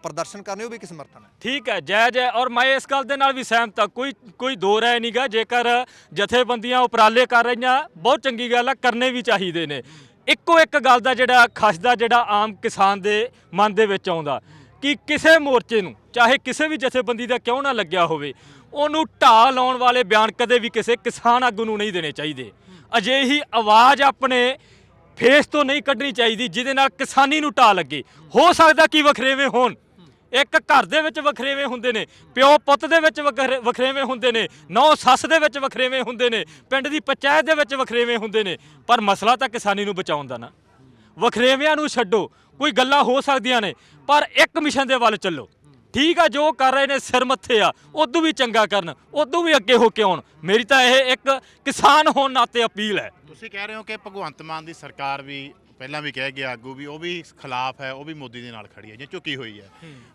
ਪ੍ਰਦਰਸ਼ਨ ਕਰਨੇ ਉਹ ਵੀ ਇੱਕ ਸਮਰਥਨ ਹੈ? ਠੀਕ ਹੈ ਜੈ ਜੈ। ਔਰ ਮੈਂ ਇਸ ਗੱਲ ਦੇ ਨਾਲ ਵੀ ਸਹਿਮਤ ਹਾਂ। ਕੋਈ ਕੋਈ ਦੋ ਰਾਏ ਨਹੀਂਗਾ ਜੇਕਰ ਜਥੇਬੰਦੀਆਂ ਉਪਰਾਲੇ ਕਰ ਰਹੀਆਂ ਬਹੁਤ ਚੰਗੀ ਗੱਲ ਆ ਕਰਨੇ ਵੀ ਚਾਹੀਦੇ ਨੇ। ਇੱਕੋ ਇੱਕ ਗੱਲ ਦਾ ਜਿਹੜਾ ਖਸਦਾ ਜਿਹੜਾ ਆਮ ਕਿਸਾਨ ਦੇ ਮਨ ਦੇ ਵਿੱਚ ਆਉਂਦਾ। ਕਿ ਕਿਸੇ ਮੋਰਚੇ ਨੂੰ, ਚਾਹੇ ਕਿਸੇ ਵੀ ਜਥੇਬੰਦੀ ਦਾ ਕਿਉਂ ਨਾ ਲੱਗਿਆ ਹੋਵੇ, ਉਹਨੂੰ ਢਾਹ ਲਾਉਣ ਵਾਲੇ ਬਿਆਨ ਕਦੇ ਵੀ ਕਿਸੇ ਕਿਸਾਨ ਆਗੂ ਨੂੰ ਨਹੀਂ ਦੇਣੇ ਚਾਹੀਦੇ। ਅਜਿਹੀ ਆਵਾਜ਼ ਆਪਣੇ ਫੇਸ ਤੋਂ ਨਹੀਂ ਕੱਢਣੀ ਚਾਹੀਦੀ, ਜਿਹਦੇ ਨਾਲ ਕਿਸਾਨੀ ਨੂੰ ਢਾਹ ਲੱਗੇ। ਹੋ ਸਕਦਾ ਕਿ ਵਖਰੇਵੇਂ ਹੋਣ। ਇੱਕ ਘਰ ਦੇ ਵਿੱਚ ਵਖਰੇਵੇਂ ਹੁੰਦੇ ਨੇ, ਪਿਓ ਪੁੱਤ ਦੇ ਵਿੱਚ ਵਖਰੇ- ਵਖਰੇਵੇਂ ਹੁੰਦੇ ਨੇ, ਨੌ ਸੱਸ ਦੇ ਵਿੱਚ ਵਖਰੇਵੇਂ ਹੁੰਦੇ ਨੇ, ਪਿੰਡ ਦੀ ਪੰਚਾਇਤ ਦੇ ਵਿੱਚ ਵਖਰੇਵੇਂ ਹੁੰਦੇ ਨੇ, ਪਰ ਮਸਲਾ ਤਾਂ ਕਿਸਾਨੀ ਨੂੰ ਬਚਾਉਣ ਦਾ ਨਾ। ਵਖਰੇਵਿਆਂ ਨੂੰ ਛੱਡੋ ਕੋਈ ਗੱਲਾਂ ਹੋ ਸਕਦੀਆਂ ਨੇ ਪਰ ਇੱਕ ਮਿਸ਼ਨ ਦੇ ਵੱਲ ਚੱਲੋ। ਠੀਕ ਆ ਜੋ ਕਰ ਰਹੇ ਨੇ ਸਿਰ ਮੱਥੇ ਆ ਉਦੋਂ ਵੀ ਚੰਗਾ ਕਰਨ ਉਦੋਂ ਵੀ ਅੱਗੇ ਹੋ ਕੇ ਆਉਣ। ਮੇਰੀ ਤਾਂ ਇਹ ਇੱਕ ਕਿਸਾਨ ਹੋਣ ਨਾਤੇ ਅਪੀਲ ਹੈ। ਤੁਸੀਂ ਕਹਿ ਰਹੇ ਹੋ ਕਿ ਭਗਵੰਤ ਮਾਨ ਦੀ ਸਰਕਾਰ ਵੀ ਪਹਿਲਾਂ ਵੀ ਕਹਿ ਗਿਆ ਆਗੂ ਵੀ ਉਹ ਵੀ ਖਿਲਾਫ ਹੈ ਉਹ ਵੀ ਮੋਦੀ ਦੇ ਨਾਲ ਖੜੀ ਹੈ ਜੇ ਝੁਕੀ ਹੋਈ ਹੈ।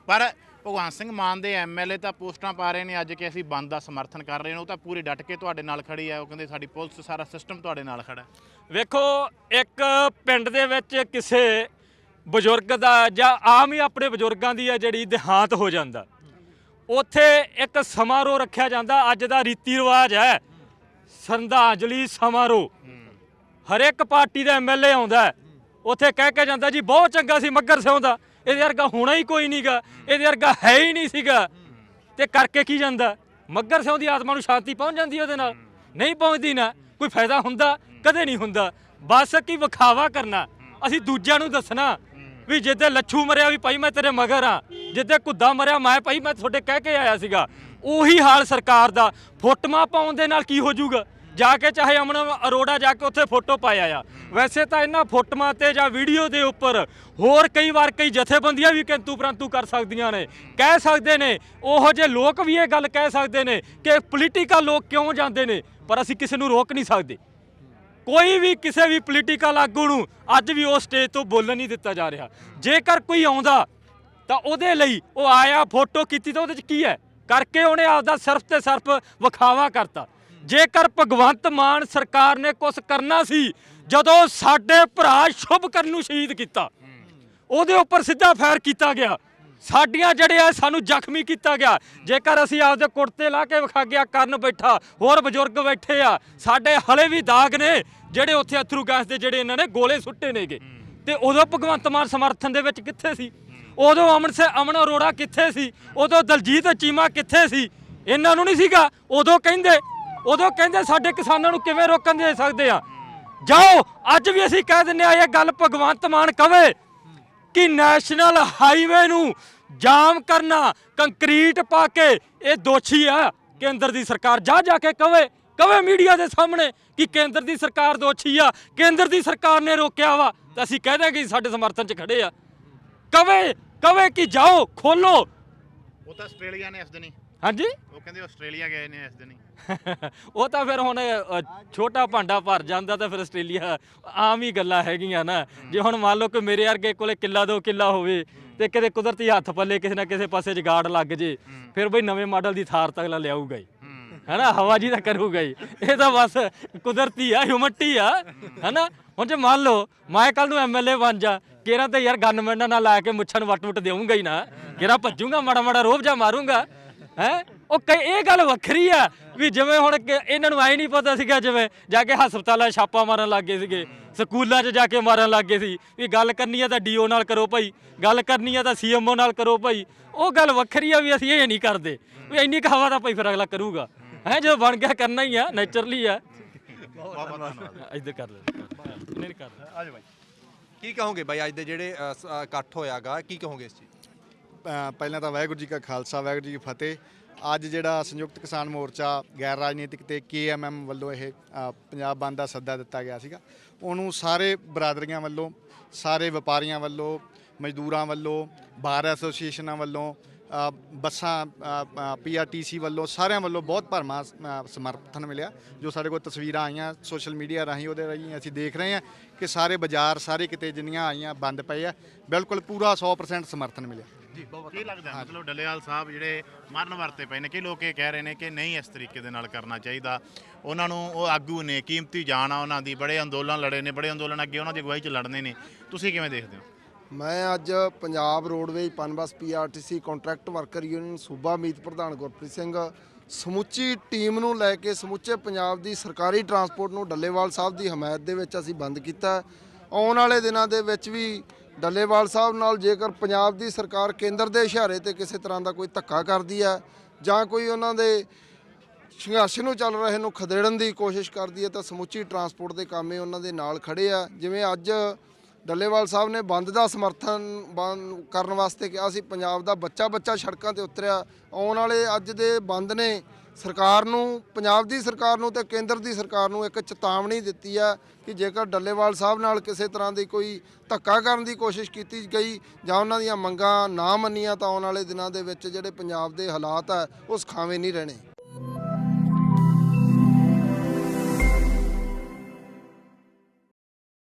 ਪਰ ਭਗਵੰਤ ਸਿੰਘ ਮਾਨ ਦੇ ਐਮਐਲਏ ਤਾਂ ਪੋਸਟਾਂ ਪਾ ਰਹੇ ਨੇ ਅੱਜ ਕਿ ਅਸੀਂ ਬੰਦ ਦਾ ਸਮਰਥਨ ਕਰ ਰਹੇ ਨੇ ਉਹ ਤਾਂ ਪੂਰੇ ਡਟ ਕੇ ਤੁਹਾਡੇ ਨਾਲ ਖੜੀ ਹੈ ਉਹ ਕਹਿੰਦੇ ਸਾਡੀ ਪੁਲਿਸ ਸਾਰਾ ਸਿਸਟਮ ਤੁਹਾਡੇ ਨਾਲ ਖੜਾ ਵੇਖੋ ਇੱਕ ਪਿੰਡ ਦੇ ਵਿੱਚ ਕਿਸੇ ਬਜ਼ੁਰਗ ਦਾ ਜਾਂ ਆਮ ਹੀ ਆਪਣੇ ਬਜ਼ੁਰਗਾਂ ਦੀ ਹੈ ਜਿਹੜੀ ਦੇਹਾਂਤ ਹੋ ਜਾਂਦਾ। ਉੱਥੇ ਇੱਕ ਸਮਾਰੋਹ ਰੱਖਿਆ ਜਾਂਦਾ, ਅੱਜ ਦਾ ਰੀਤੀ ਰਿਵਾਜ ਹੈ। ਸ਼ਰਧਾਂਜਲੀ ਸਮਾਰੋਹ। ਹਰ ਇੱਕ ਪਾਰਟੀ ਦਾ ਐਮਐਲਏ ਆਉਂਦਾ ਉੱਥੇ ਕਹਿ ਕੇ ਜਾਂਦਾ ਜੀ, ਬਹੁਤ ਚੰਗਾ ਸੀ ਮੱਗਰ ਸਿਉਂ ਦਾ। ਇਹਦੇ ਵਰਗਾ ਹੋਣਾ ਹੀ ਕੋਈ ਨਹੀਂਗਾ ਇਹਦੇ ਵਰਗਾ ਹੈ ਹੀ ਨਹੀਂ ਸੀਗਾ। ਤੇ ਕਰਕੇ ਕੀ ਜਾਂਦਾ? ਮੱਗਰ ਸਿਉਂ ਦੀ ਆਤਮਾ ਨੂੰ ਸ਼ਾਂਤੀ ਪਹੁੰਚ ਜਾਂਦੀ ਉਹਦੇ ਨਾਲ। ਨਹੀਂ ਪਹੁੰਚਦੀ ਨਾ, ਕੋਈ ਫਾਇਦਾ ਹੁੰਦਾ? ਕਦੇ ਨਹੀਂ ਹੁੰਦਾ। ਬਸ ਕੀ ਵਿਖਾਵਾ ਕਰਨਾ। ਅਸੀਂ ਦੂਜਿਆਂ ਨੂੰ ਦੱਸਣਾ। ਵੀ ਜਿੱਦੇ ਲੱਛੂ ਮਰਿਆ ਵੀ ਭਾਈ ਮੈਂ ਤੇਰੇ ਮਗਰ ਆ, ਜਿੱਦੇ ਕੁੱਦਾ ਮਰਿਆ ਮੈਂ ਭਾਈ ਮੈਂ ਤੁਹਾਡੇ ਕਹਿ ਕੇ ਆਇਆ ਸੀਗਾ। ਉਹੀ ਹਾਲ ਸਰਕਾਰ ਦਾ, ਫੋਟੋਆਂ ਪਾਉਣ ਦੇ ਨਾਲ ਕੀ ਹੋ ਜਾਊਗਾ? ਜਾ ਕੇ ਚਾਹੇ ਅਮਨ ਅਰੋੜਾ ਜਾ ਕੇ ਉੱਥੇ ਫੋਟੋ ਪਾਇਆ ਆ। ਵੈਸੇ ਤਾਂ ਇਹਨਾਂ ਫੋਟੋਆਂ ਤੇ ਜਾਂ ਵੀਡੀਓ ਦੇ ਉੱਪਰ ਹੋਰ ਕਈ ਵਾਰ ਕਈ ਜਥੇਬੰਦੀਆਂ ਵੀ ਕਿੰਤੂ ਪ੍ਰੰਤੂ ਕਰ ਸਕਦੀਆਂ ਨੇ। ਕਹਿ ਸਕਦੇ ਨੇ, ਉਹੋ ਜਿਹੇ ਲੋਕ ਵੀ ਇਹ ਗੱਲ ਕਹਿ ਸਕਦੇ ਨੇ ਕਿ ਪੋਲੀਟੀਕਲ ਲੋਕ ਕਿਉਂ ਜਾਂਦੇ ਨੇ, ਪਰ ਅਸੀਂ ਕਿਸੇ ਨੂੰ ਰੋਕ ਨਹੀਂ ਸਕਦੇ। ਕੋਈ ਵੀ ਕਿਸੇ ਵੀ ਪੋਲੀਟੀਕਲ ਆਗੂ ਨੂੰ ਅੱਜ ਵੀ ਉਸ ਸਟੇਜ ਤੋਂ ਬੋਲਣ ਨਹੀਂ ਦਿੱਤਾ ਜਾ ਰਿਹਾ। ਜੇਕਰ ਕੋਈ ਆਉਂਦਾ, ਤਾਂ ਉਹਦੇ ਲਈ ਉਹ ਆਇਆ ਫੋਟੋ ਕੀਤੀ ਤਾਂ ਉਹਦੇ 'ਚ ਕੀ ਹੈ? ਕਰਕੇ ਉਹਨੇ ਆਪਦਾ ਸਿਰਫ ਤੇ ਸਿਰਫ ਵਿਖਾਵਾ ਕਰਤਾ। ਜੇਕਰ ਭਗਵੰਤ ਮਾਨ ਸਰਕਾਰ ਨੇ ਕੁਝ ਕਰਨਾ ਸੀ, ਜਦੋਂ ਸਾਡੇ ਭਰਾ ਸ਼ੁਭ ਕਰਨ ਨੂੰ ਸ਼ਹੀਦ ਕੀਤਾ, ਉਹਦੇ ਉੱਪਰ ਸਿੱਧਾ ਫਾਇਰ ਕੀਤਾ ਗਿਆ। ਸਾਡੀਆਂ ਜਿਹੜੇ ਆ ਸਾਨੂੰ ਜ਼ਖਮੀ ਕੀਤਾ ਗਿਆ। ਜੇਕਰ ਅਸੀਂ ਆਪਦੇ ਕੁੜਤੇ ਲਾ ਕੇ ਵਿਖਾ ਗਿਆ, ਕਰਨ ਬੈਠਾ, ਹੋਰ ਬਜ਼ੁਰਗ ਬੈਠੇ ਆ, ਸਾਡੇ ਹਲੇ ਵੀ ਦਾਗ ਨੇ, ਜਿਹੜੇ ਉੱਥੇ ਅਥਰੂ ਗੈਸ ਦੇ ਜਿਹੜੇ ਇਹਨਾਂ ਨੇ ਗੋਲੇ ਸੁੱਟੇ ਨੇਗੇ। ਤੇ ਉਦੋਂ ਭਗਵੰਤ ਮਾਨ ਸਮਰਥਨ ਦੇ ਵਿੱਚ ਕਿੱਥੇ ਸੀ? ਉਦੋਂ ਅਮਨ ਸੇ, ਅਮਨ ਅਰੋੜਾ ਕਿੱਥੇ ਸੀ? ਉਦੋਂ ਦਲਜੀਤ ਚੀਮਾ ਕਿੱਥੇ ਸੀ? ਇਹਨਾਂ ਨੂੰ ਨਹੀਂ ਸੀਗਾ? ਉਦੋਂ ਕਹਿੰਦੇ ਉਦੋਂ ਕਹਿੰਦੇ ਸਾਡੇ ਕਿਸਾਨਾਂ ਨੂੰ ਕਿਵੇਂ ਰੋਕਣ ਦੇ ਸਕਦੇ ਆ? ਜਾਓ, ਅੱਜ ਵੀ ਅਸੀਂ ਕਹਿ ਦਿੰਨੇ ਆ, ਇਹ ਗੱਲ ਭਗਵੰਤ ਮਾਨ ਕਵੇ। ਕਿ ਨੈਸ਼ਨਲ ਹਾਈਵੇ ਨੂੰ ਜਾਮ ਕਰਨਾ ਕੰਕਰੀਟ ਪਾ ਕੇ ਇਹ ਦੋਸ਼ੀ ਆ ਕੇਂਦਰ ਦੀ ਸਰਕਾਰ। ਜਾ ਜਾ ਕੇ ਕਵੇ ਕਵੇ ਮੀਡੀਆ ਦੇ ਸਾਹਮਣੇ ਕਿ ਕੇਂਦਰ ਦੀ ਸਰਕਾਰ ਦੋਸ਼ੀ ਆ ਕੇਂਦਰ ਦੀ ਸਰਕਾਰ ਨੇ ਰੋਕਿਆ ਵਾ ਤਾਂ ਅਸੀਂ ਕਹਿ ਦਾਂਗੇ ਕਿ ਸਾਡੇ ਸਮਰਥਨ 'ਚ ਖੜੇ ਆ। ਕਵੇ ਕਵੇ ਕਿ ਜਾਓ ਖੋਲੋ। ਉਹ ਤਾਂ ਆਸਟ੍ਰੇਲੀਆ ਨੇ ਇਸ ਦਿਨ। ਹੀ ਹਾਂਜੀ? ਉਹ ਕਹਿੰਦੇ ਆਸਟ੍ਰੇਲੀਆ ਗਏ ਨੇ ਇਸ ਦਿਨ। ਹੀ ਉਹ ਤਾਂ ਫਿਰ ਹੁਣ ਅ, ਛੋਟਾ ਭਾਂਡਾ ਭਰ ਜਾਂਦਾ ਤਾਂ ਫਿਰ ਆਸਟ੍ਰੇਲੀਆ ਆਮ ਹੀ ਗੱਲਾਂ ਹੈਗੀਆਂ ਨਾ। ਜੇ ਹੁਣ ਮੰਨ ਲਓ ਕਿ ਮੇਰੇ ਵਰਗੇ ਕੋਲੇ ਕਿੱਲਾ ਦੋ ਕਿੱਲਾ ਹੋਵੇ ਤੇ ਕਿਤੇ ਕੁਦਰਤੀ ਹੱਥ ਪੱਲੇ ਕਿਸੇ ਨਾ ਕਿਸੇ ਪਾਸੇ ਜਗਾੜ ਲੱਗ ਜੇ ਫਿਰ ਬਈ ਨਵੇਂ ਮਾਡਲ ਦੀ ਥਾਰ ਤਗਲਾ ਲਿਆਊਗਾ ਹੀ। ਹੈਨਾ ਹਵਾ ਜੀ ਤਾਂ ਕਰੂਗਾ ਹੀ। ਇਹ ਤਾਂ ਬਸ ਕੁਦਰਤੀ ਆ ਹਿਊਮਨਟੀ ਆ ਹੈਨਾ? ਹੁਣ ਜੇ ਮੰਨ ਲਓ ਮੈਂ ਕੱਲ ਨੂੰ ਐਮਐਲਏ ਬਣ ਜਾ ਕਿਹੜਾ ਤੇ ਯਾਰ ਗਨਮੈਨਾਂ ਨਾਲ ਲਾ ਕੇ ਮੁੱਛਾਂ ਨੂੰ ਵੱਟ ਵੁੱਟ ਦੇਊਂਗਾ ਹੀ ਨਾ ਕਿਹੜਾ ਭੱਜੂਗਾ ਮਾੜਾ ਮਾੜਾ ਰੋਬ ਜਾ ਮਾਰੂੰਗਾ ਹੈ? ਉਹ ਕਈ ਇਹ ਗੱਲ ਵੱਖਰੀ ਆ ਵੀ ਜਿਵੇਂ ਹੁਣ ਕਿ ਇਹਨਾਂ ਨੂੰ ਆਈ ਨਹੀਂ ਪਤਾ ਸੀਗਾ ਜਿਵੇਂ ਜਾ ਕੇ ਹਸਪਤਾਲਾਂ 'ਚ ਛਾਪਾ ਮਾਰਨ ਲੱਗੇ ਸੀਗੇ ਸਕੂਲਾਂ 'ਚ ਜਾ ਕੇ ਮਾਰਨ ਲੱਗੇ ਸੀ ਵੀ ਗੱਲ ਕਰਨੀ ਆ ਤਾਂ ਡੀਓ ਨਾਲ ਕਰੋ ਭਾਈ ਗੱਲ ਕਰਨੀ ਆ ਤਾਂ ਸੀਐਮਓ ਨਾਲ ਕਰੋ ਭਾਈ। ਉਹ ਗੱਲ ਵੱਖਰੀ ਆ ਵੀ ਅਸੀਂ ਇਹ ਨਹੀਂ ਕਰਦੇ ਵੀ ਇੰਨੀ ਕੁ ਹਵਾ ਤਾਂ ਭਾਈ ਫਿਰ ਅਗਲਾ ਕਰੂਗਾ। ਹੈ ਜਦੋਂ ਬਣ ਗਿਆ ਕਰਨਾ ਹੀ ਆ ਨੇਚਰਲੀ ਆ। ਇੱਧਰ ਕਰ ਲੈ। ਨਹੀਂ ਨਹੀਂ ਕਰ ਲੈ। ਆਜੋ ਬਾਈ ਕੀ ਕਹੋਗੇ ਬਾਈ ਅੱਜ ਦੇ ਜਿਹੜੇ ਅ, ਸ- ਅ, ਇਕੱਠ ਹੋਇਆਗਾ ਕੀ ਕਹੋਗੇ ਇਸ ਚੀਜ਼? ਅ, ਪਹਿਲਾਂ ਤਾਂ ਵਾਹਿਗੁਰੂ ਜੀ ਕਾ ਖਾਲਸਾ ਵਾਹਿਗੁਰੂ ਜੀ ਕੀ ਫਤਿਹ। ਅੱਜ ਜਿਹੜਾ ਸੰਯੁਕਤ ਕਿਸਾਨ ਮੋਰਚਾ ਗੈਰ ਰਾਜਨੀਤਿਕ ਤੇ ਕੇਐਮਐਮ ਵੱਲੋਂ ਇਹ ਪੰਜਾਬ ਬੰਦ ਦਾ ਸੱਦਾ ਦਿੱਤਾ ਗਿਆ ਸੀਗਾ ਉਹਨੂੰ ਸਾਰੇ ਬਰਾਦਰੀਆਂ ਵੱਲੋਂ ਸਾਰੇ ਵਪਾਰੀਆਂ ਵੱਲੋਂ ਮਜ਼ਦੂਰਾਂ ਵੱਲੋਂ ਬਾਰ ਐਸੋਸੀਏਸ਼ਨਾਂ ਵੱਲੋਂ ਅ, ਬੱਸਾਂ ਪੀਆਰਟੀਸੀ ਵੱਲੋਂ ਸਾਰਿਆਂ ਵੱਲੋਂ ਬਹੁਤ ਭਰਮਾ ਸਮਰਥਨ ਮਿਲਿਆ ਜੋ ਸਾਡੇ ਕੋਲ ਤਸਵੀਰਾਂ ਆਈਆਂ ਸੋਸ਼ਲ ਮੀਡੀਆ ਰਾਹੀਂ ਉਹਦੇ ਰਾਹੀਂ ਅਸੀਂ ਦੇਖ ਰਹੇ ਹਾਂ ਕਿ ਸਾਰੇ ਬਾਜ਼ਾਰ ਸਾਰੇ ਕਿਤੇ ਜਿੰਨੀਆਂ ਆਈਆਂ ਬੰਦ ਪਏ ਆ ਬਿਲਕੁਲ ਪੂਰਾ 100% ਸਮਰਥਨ ਮਿਲਿਆ। ਕੀ ਲੱਗਦਾ? ਹੈ? ਮਤਲਬ ਡੱਲੇਵਾਲ ਸਾਹਿਬ ਜਿਹੜੇ ਮਰਨ ਵਰਤੇ ਪਏ ਨੇ ਕਈ ਲੋਕ ਇਹ ਕਹਿ ਰਹੇ ਨੇ ਕਿ ਨਹੀਂ ਇਸ ਤਰੀਕੇ ਦੇ ਨਾਲ ਕਰਨਾ ਚਾਹੀਦਾ? ਉਹਨਾਂ ਨੂੰ ਉਹ ਆਗੂ ਨੇ ਕੀਮਤੀ ਜਾਨ ਆ ਉਹਨਾਂ ਦੀ ਬੜੇ ਅੰਦੋਲਨ ਲੜੇ ਨੇ ਬੜੇ ਅੰਦੋਲਨ ਅੱਗੇ ਉਹਨਾਂ ਦੀ ਅਗਵਾਈ 'ਚ ਲੜਨੇ ਨੇ। ਤੁਸੀਂ ਕਿਵੇਂ ਦੇਖਦੇ ਹੋ? ਮੈਂ ਅੱਜ Punjab roadways Punbus PRTC contract worker union ਸੂਬਾ ਮੀਤ ਪ੍ਰਧਾਨ ਗੁਰਪ੍ਰੀਤ ਸਿੰਘ ਸਮੁੱਚੀ ਟੀਮ ਨੂੰ ਲੈ ਕੇ ਸਮੁੱਚੇ ਪੰਜਾਬ ਦੀ ਸਰਕਾਰੀ ਟਰਾਂਸਪੋਰਟ ਨੂੰ ਡੱਲੇਵਾਲ ਸਾਹਿਬ ਦੀ ਹਮਾਇਤ ਦੇ ਵਿੱਚ ਅਸੀਂ ਬੰਦ ਕੀਤਾ। ਆਉਣ ਵਾਲੇ ਦਿਨਾਂ ਦੇ ਵਿੱਚ ਵੀ ਡੱਲੇਵਾਲ ਸਾਹਿਬ ਨਾਲ ਜੇਕਰ ਪੰਜਾਬ ਦੀ ਸਰਕਾਰ ਕੇਂਦਰ ਦੇ ਇਸ਼ਾਰੇ ਤੇ ਕਿਸੇ ਤਰ੍ਹਾਂ ਦਾ ਕੋਈ ਧੱਕਾ ਕਰਦੀ ਹੈ ਜਾਂ ਕੋਈ ਉਹਨਾਂ ਦੇ ਸੰਘਰਸ਼ ਨੂੰ ਚੱਲ ਰਹੇ ਨੂੰ ਖਦੇੜਨ ਦੀ ਕੋਸ਼ਿਸ਼ ਕਰਦੀ ਹੈ ਤਾਂ ਸਮੁੱਚੀ ਟਰਾਂਸਪੋਰਟ ਦੇ ਕਾਮੇ ਉਹਨਾਂ ਦੇ ਨਾਲ ਖੜੇ ਆ। ਜਿਵੇਂ ਅੱਜ ਡੱਲੇਵਾਲ ਸਾਹਿਬ ਨੇ ਬੰਦ ਦਾ ਸਮਰਥਨ ਬੰਦ ਕਰਨ ਵਾਸਤੇ ਕਿਹਾ ਸੀ, ਪੰਜਾਬ ਦਾ ਬੱਚਾ ਬੱਚਾ ਸੜਕਾਂ ਤੇ ਉਤਰਿਆ। ਆਉਣ ਵਾਲੇ ਅੱਜ ਦੇ ਬੰਦ ਨੇ ਸਰਕਾਰ ਨੂੰ, ਪੰਜਾਬ ਦੀ ਸਰਕਾਰ ਨੂੰ ਤੇ ਕੇਂਦਰ ਦੀ ਸਰਕਾਰ ਨੂੰ ਇੱਕ ਚੇਤਾਵਨੀ ਦਿੱਤੀ ਆ ਕਿ ਜੇਕਰ ਡੱਲੇਵਾਲ ਸਾਹਿਬ ਨਾਲ ਕਿਸੇ ਤਰ੍ਹਾਂ ਦੀ ਕੋਈ ਧੱਕਾ ਕਰਨ ਦੀ ਕੋਸ਼ਿਸ਼ ਕੀਤੀ ਗਈ ਜਾਂ ਉਹਨਾਂ ਦੀਆਂ ਮੰਗਾਂ ਨਾ ਮੰਨੀਆਂ, ਤਾਂ ਆਉਣ ਵਾਲੇ ਦਿਨਾਂ ਦੇ ਵਿੱਚ ਜਿਹੜੇ ਪੰਜਾਬ ਦੇ ਹਾਲਾਤ ਆ ਉਹ ਖਾਵੇਂ ਨਹੀਂ ਰਹਿਣੇ।